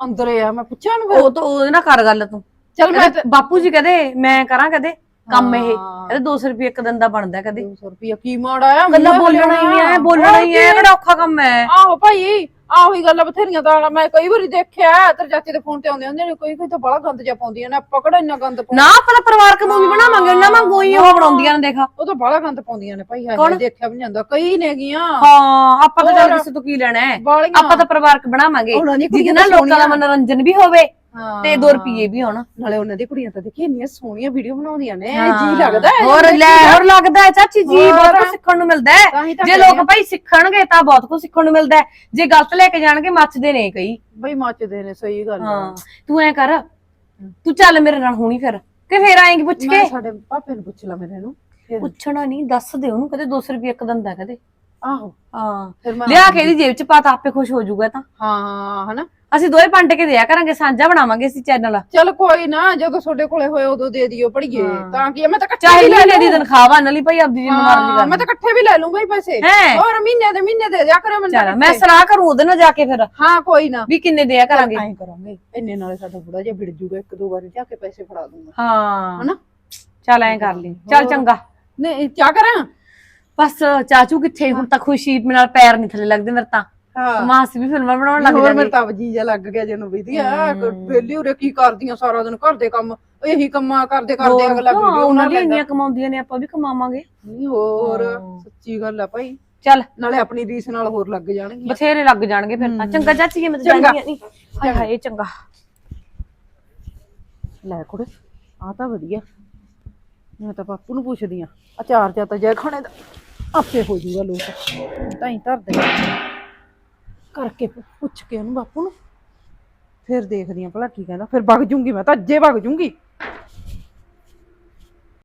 ਅੰਦਰੇ ਆ ਮੈਂ ਪੁੱਛਿਆ ਨੂੰ ਫਿਰ? ਉਹ ਤਾਂ ਉਹਦੇ ਨਾਲ ਕਰ ਗੱਲ ਤੂੰ। ਚੱਲ ਮੈਂ ਬਾਪੂ ਜੀ ਕਹਦੇ ਮੈਂ ਕਰਾਂ ਕਦੇ ਕੰਮ ਇਹ। ਹਾਂ। ਕਹਿੰਦੇ 200 ਰੁਪਏ ਇੱਕ ਦਿਨ ਦਾ ਬਣਦਾ ਕਦੇ 200 ਰੁਪਏ ਕੀ ਮਾੜਾ ਆ ਗੱਲਾਂ ਬੋਲਣਾ। ਹੀ। ਐ ਬੋਲਣਾ ਹੀ ਐ? ਕਿਹੜਾ ਔਖਾ ਕੰਮ ਐ ਆਹੋ ਭਾਈ ਆਹੋ ਹੀ ਗੱਲਾਂ ਬਥੇਰੀਆਂ ਤਾਂ ਮੈਂ ਕਈ ਵਾਰੀ ਦੇਖਿਆ ਤੇਰੇ ਚਾਚੇ ਦੇ ਫੋਨ ਤੇ ਆਉਂਦੇ ਹੁੰਦੇ ਨੇ ਕੋਈ ਕੋਈ ਤਾਂ ਬੜਾ ਗੰਦ ਜਿਹਾ ਪਾਉਂਦੀਆਂ ਨੇ ਆਪਾਂ ਕਿਹੜਾ ਇੰਨਾ ਗੰਦ ਪਾਉਂਦੇ ਨਾ ਆਪਾਂ ਤਾਂ ਪਰਿਵਾਰਕ ਮੂਵੀ ਬਣਾਵਾਂਗੇ ਉਹਨਾਂ ਵਾਂਗੂ ਹੀ ਉਹ ਬਣਾਉਂਦੀਆਂ ਨੇ ਦੇਖ ਉਹ ਤਾਂ ਬੜਾ ਗੰਦ ਪਾਉਂਦੀਆਂ ਨੇ ਭਾਈ? ਹਾਂ ਦੇਖਿਆ ਵੀ ਨੀ ਜਾਂਦਾ ਕਈ ਨੇਗੀਆਂ ਹਾਂ ਆਪਾਂ ਤਾਂ ਚੱਲ। ਕਿਸੇ ਤੋਂ ਕੀ ਲੈਣਾ ਹੈ ਆਪਾਂ ਤਾਂ ਪਰਿਵਾਰਕ ਬਣਾਵਾਂਗੇ ਜਿਹਦੇ ਨਾਲ ਲੋਕਾਂ ਦਾ। ਮਨੋਰੰਜਨ ਵੀ ਹੋਵੇ। ਤੇ 2 ਰੁਪਏ ਵੀ ਹੋਣ ਨਾਲੇ ਉਹਨਾਂ ਦੀ ਕੁੜੀਆਂ ਤਾਂ ਦੇਖੀ ਇੰਨੀਆਂ ਸੋਹਣੀਆਂ ਵੀਡੀਓ ਬਣਾਉਂਦੀਆਂ ਨੇ ਜੀ ਲੱਗਦਾ ਹੈ ਹੋਰ ਲੈ। ਹੋਰ ਲੱਗਦਾ ਹੈ ਚਾਚੀ ਜੀ। ਬਹੁਤ ਕੁਝ ਸਿੱਖਣ ਨੂੰ ਮਿਲਦਾ ਹੈ। ਜੇ ਲੋਕ। ਭਾਈ ਸਿੱਖਣਗੇ ਤਾਂ ਬਹੁਤ ਕੁਝ ਸਿੱਖਣ ਨੂੰ ਮਿਲਦਾ ਹੈ। ਜੇ ਗਲਤ ਲੈ ਕੇ ਜਾਣਗੇ ਮੱਚਦੇ ਨੇ ਕਈ। ਬਈ ਮੱਚਦੇ ਨੇ ਸਹੀ ਗੱਲ ਹਾਂ ਤੂੰ ਐ ਕਰ ਤੂੰ ਚੱਲ ਮੇਰੇ ਨਾਲ ਹੁਣੀ ਫਿਰ। ਕਿ ਫੇਰ ਆਏਂਗੀ ਪੁੱਛ ਕੇ? ਸਾਡੇ ਪਾਪੇ ਨੂੰ ਪੁੱਛ ਲਾ ਮੇਰੇ ਨੂੰ ਪੁੱਛਣਾ ਨਹੀਂ ਦੱਸ ਦੇ ਉਹਨੂੰ ਕਦੇ 200 ਰੁਪਏ ਇੱਕ ਦਿਨ ਦਾ ਕਦੇ। ਆਹੋ। ਹਾਂ। ਲਿਆ ਕੇ ਇਹਦੀ ਜੇਬ ਚ ਪਾ ਤਾਂ ਆਪੇ ਖੁਸ਼ ਹੋ ਜਾਊਗਾ ਤਾਂ। ਹਾਂ ਹਨਾ? ਅਸੀਂ ਦੋਏ ਪੰਡ ਕੇ ਦਿਆ ਕਰਾਂਗੇ ਸਾਂਝਾ ਬਣਾਵਾਂਗੇ ਅਸੀਂ ਚੈਨਲ ਚਲ ਕੋਈ ਨਾ ਜਦੋਂ ਤੁਹਾਡੇ ਕੋਲੇ ਹੋਏ ਉਦੋਂ ਦੇ ਦਿਓ ਪੜੀਏ ਤਾਂ ਕੀ ਮੈਂ ਤਾਂ ਇਕੱਠੇ ਚਾਹੇ ਵੀ ਲੈ ਮਹੀਨੇ ਦੀ ਲੂੰ। ਤਨਖਾਹ ਬਣ ਲਈ ਭਾਈ ਆਪਦੀ ਜ਼ਿੰਮੇਵਾਰੀ ਦੀ ਹਾਂ, ਗੱਲ ਮੈਂ ਤਾਂ ਇਕੱਠੇ ਵੀ ਲੈ ਲੂੰ ਬਈ ਪੈਸੇ। ਹੈਂ? ਹੋਰ ਮਹੀਨੇ ਦੇ ਮਹੀਨੇ ਦੇ ਦਿਆ ਕਰਿਓ ਮੈਨੂੰ ਚਲ ਮੈਂ ਇਕੱਠੇ। ਸਲਾਹ ਕਰੂੰ ਉਹਦੇ ਨਾਲ ਜਾ ਕੇ ਫਿਰ। ਹਾਂ ਕੋਈ ਨਾ। ਵੀ ਕਿੰਨੇ ਦਿਆ ਕਰਾਂਗੇ। ਐਂ ਕਰਾਂਗੇ ਇੰਨੇ ਨਾਲੇ ਸਾਡਾ ਬੁੜਾ ਜਿਹਾ ਵਿੜ ਜੂਗਾ ਇੱਕ ਦੋ ਵਾਰੀ ਜਾ ਕੇ ਪੈਸੇ ਫੜਾ ਦੂੰਗਾ। ਹਾਂ। ਹਨਾ? ਚੱਲ ਐਂ ਕਰ ਲਈ। ਚੱਲ ਚੰਗਾ। ਨਹੀਂ ਚਾਹ ਕਰਾਂ? ਬਸ ਚਾਚੂ ਕਿੱਥੇ? ਹੁਣ ਤਾਂ ਖੁਸ਼ੀ ਨਾਲ ਪੈਰ ਨਹੀਂ ਥੱਲੇ ਲੱਗਦੇ ਮੇਰੇ ਤਾਂ। ਹਾਂ। ਮਾਸ ਵੀ ਫਿਲਮਾਂ ਬਣਾਉਣ ਲੱਗ ਹੋਰ ਜਾਂਦੇ। ਮੇਰੇ ਤਾਂ ਵਜੀਜਾ ਲੱਗ ਗਿਆ ਜਨੂੰ ਵਿਧਿਆ ਵੇਲੀ ਉਰੇ ਕੀ ਕਰਦੀਆਂ ਸਾਰਾ ਦਿਨ ਘਰ ਦੇ ਕੰਮ। ਇਹੀ ਕੰਮਾਂ ਕਰਦੇ ਕਰਦੇ ਅਗਲਾ ਵੀਡੀਓ ਉਹਨਾਂ ਲੈਂਦਾ। ਇੰਨੀਆਂ ਕਮਾਉਂਦੀਆਂ ਨੇ ਆਪਾਂ ਵੀ ਕਮਾਵਾਂਗੇ। ਨਹੀਂ ਹੋਰ ਸੱਚੀ ਗੱਲ ਆ ਭਾਈ। ਚੱਲ। ਨਾਲੇ ਆਪਣੀ ਰੀਸ ਨਾਲ ਹੋਰ ਲੱਗ ਜਾਣਗੇ ਬਥੇਰੇ ਲੱਗ ਜਾਣਗੇ ਫਿਰ ਤਾਂ। ਚੰਗਾ ਚਾਚੀ ਮੈਂ ਤਾਂ ਚੰਗਾ। ਜਾਣੀ ਨਹੀਂ ਹਾਏ ਹਾਏ ਚੰਗਾ। ਲੈ ਕੁੜੇ ਆ ਤਾਂ ਵਧੀਆ। ਮੈਂ ਤਾਂ ਬਾਪੂ ਨੂੰ ਪੁੱਛਦੀ ਆ। ਅਚਾਰ ਜਾਂ ਤਾਂ ਜੈ ਖਾਣੇ ਦਾ। ਆਪੇ ਹੋ ਜਾਊਗਾ ਲੋਕ ਤਾਂ ਹੀ ਧਰ ਦੇ ਕਰਕੇ ਪੁੱਛ ਕੇ ਉਹਨੂੰ ਬਾਪੂ ਨੂੰ। ਫਿਰ ਦੇਖਦੀ ਆ ਭਲਾ ਕੀ ਕਹਿੰਦਾ। ਫਿਰ ਵਗ ਜੂੰਗੀ ਮੈਂ ਤਾਂ, ਅੱਜੇ ਵਗ ਜੂੰਗੀ।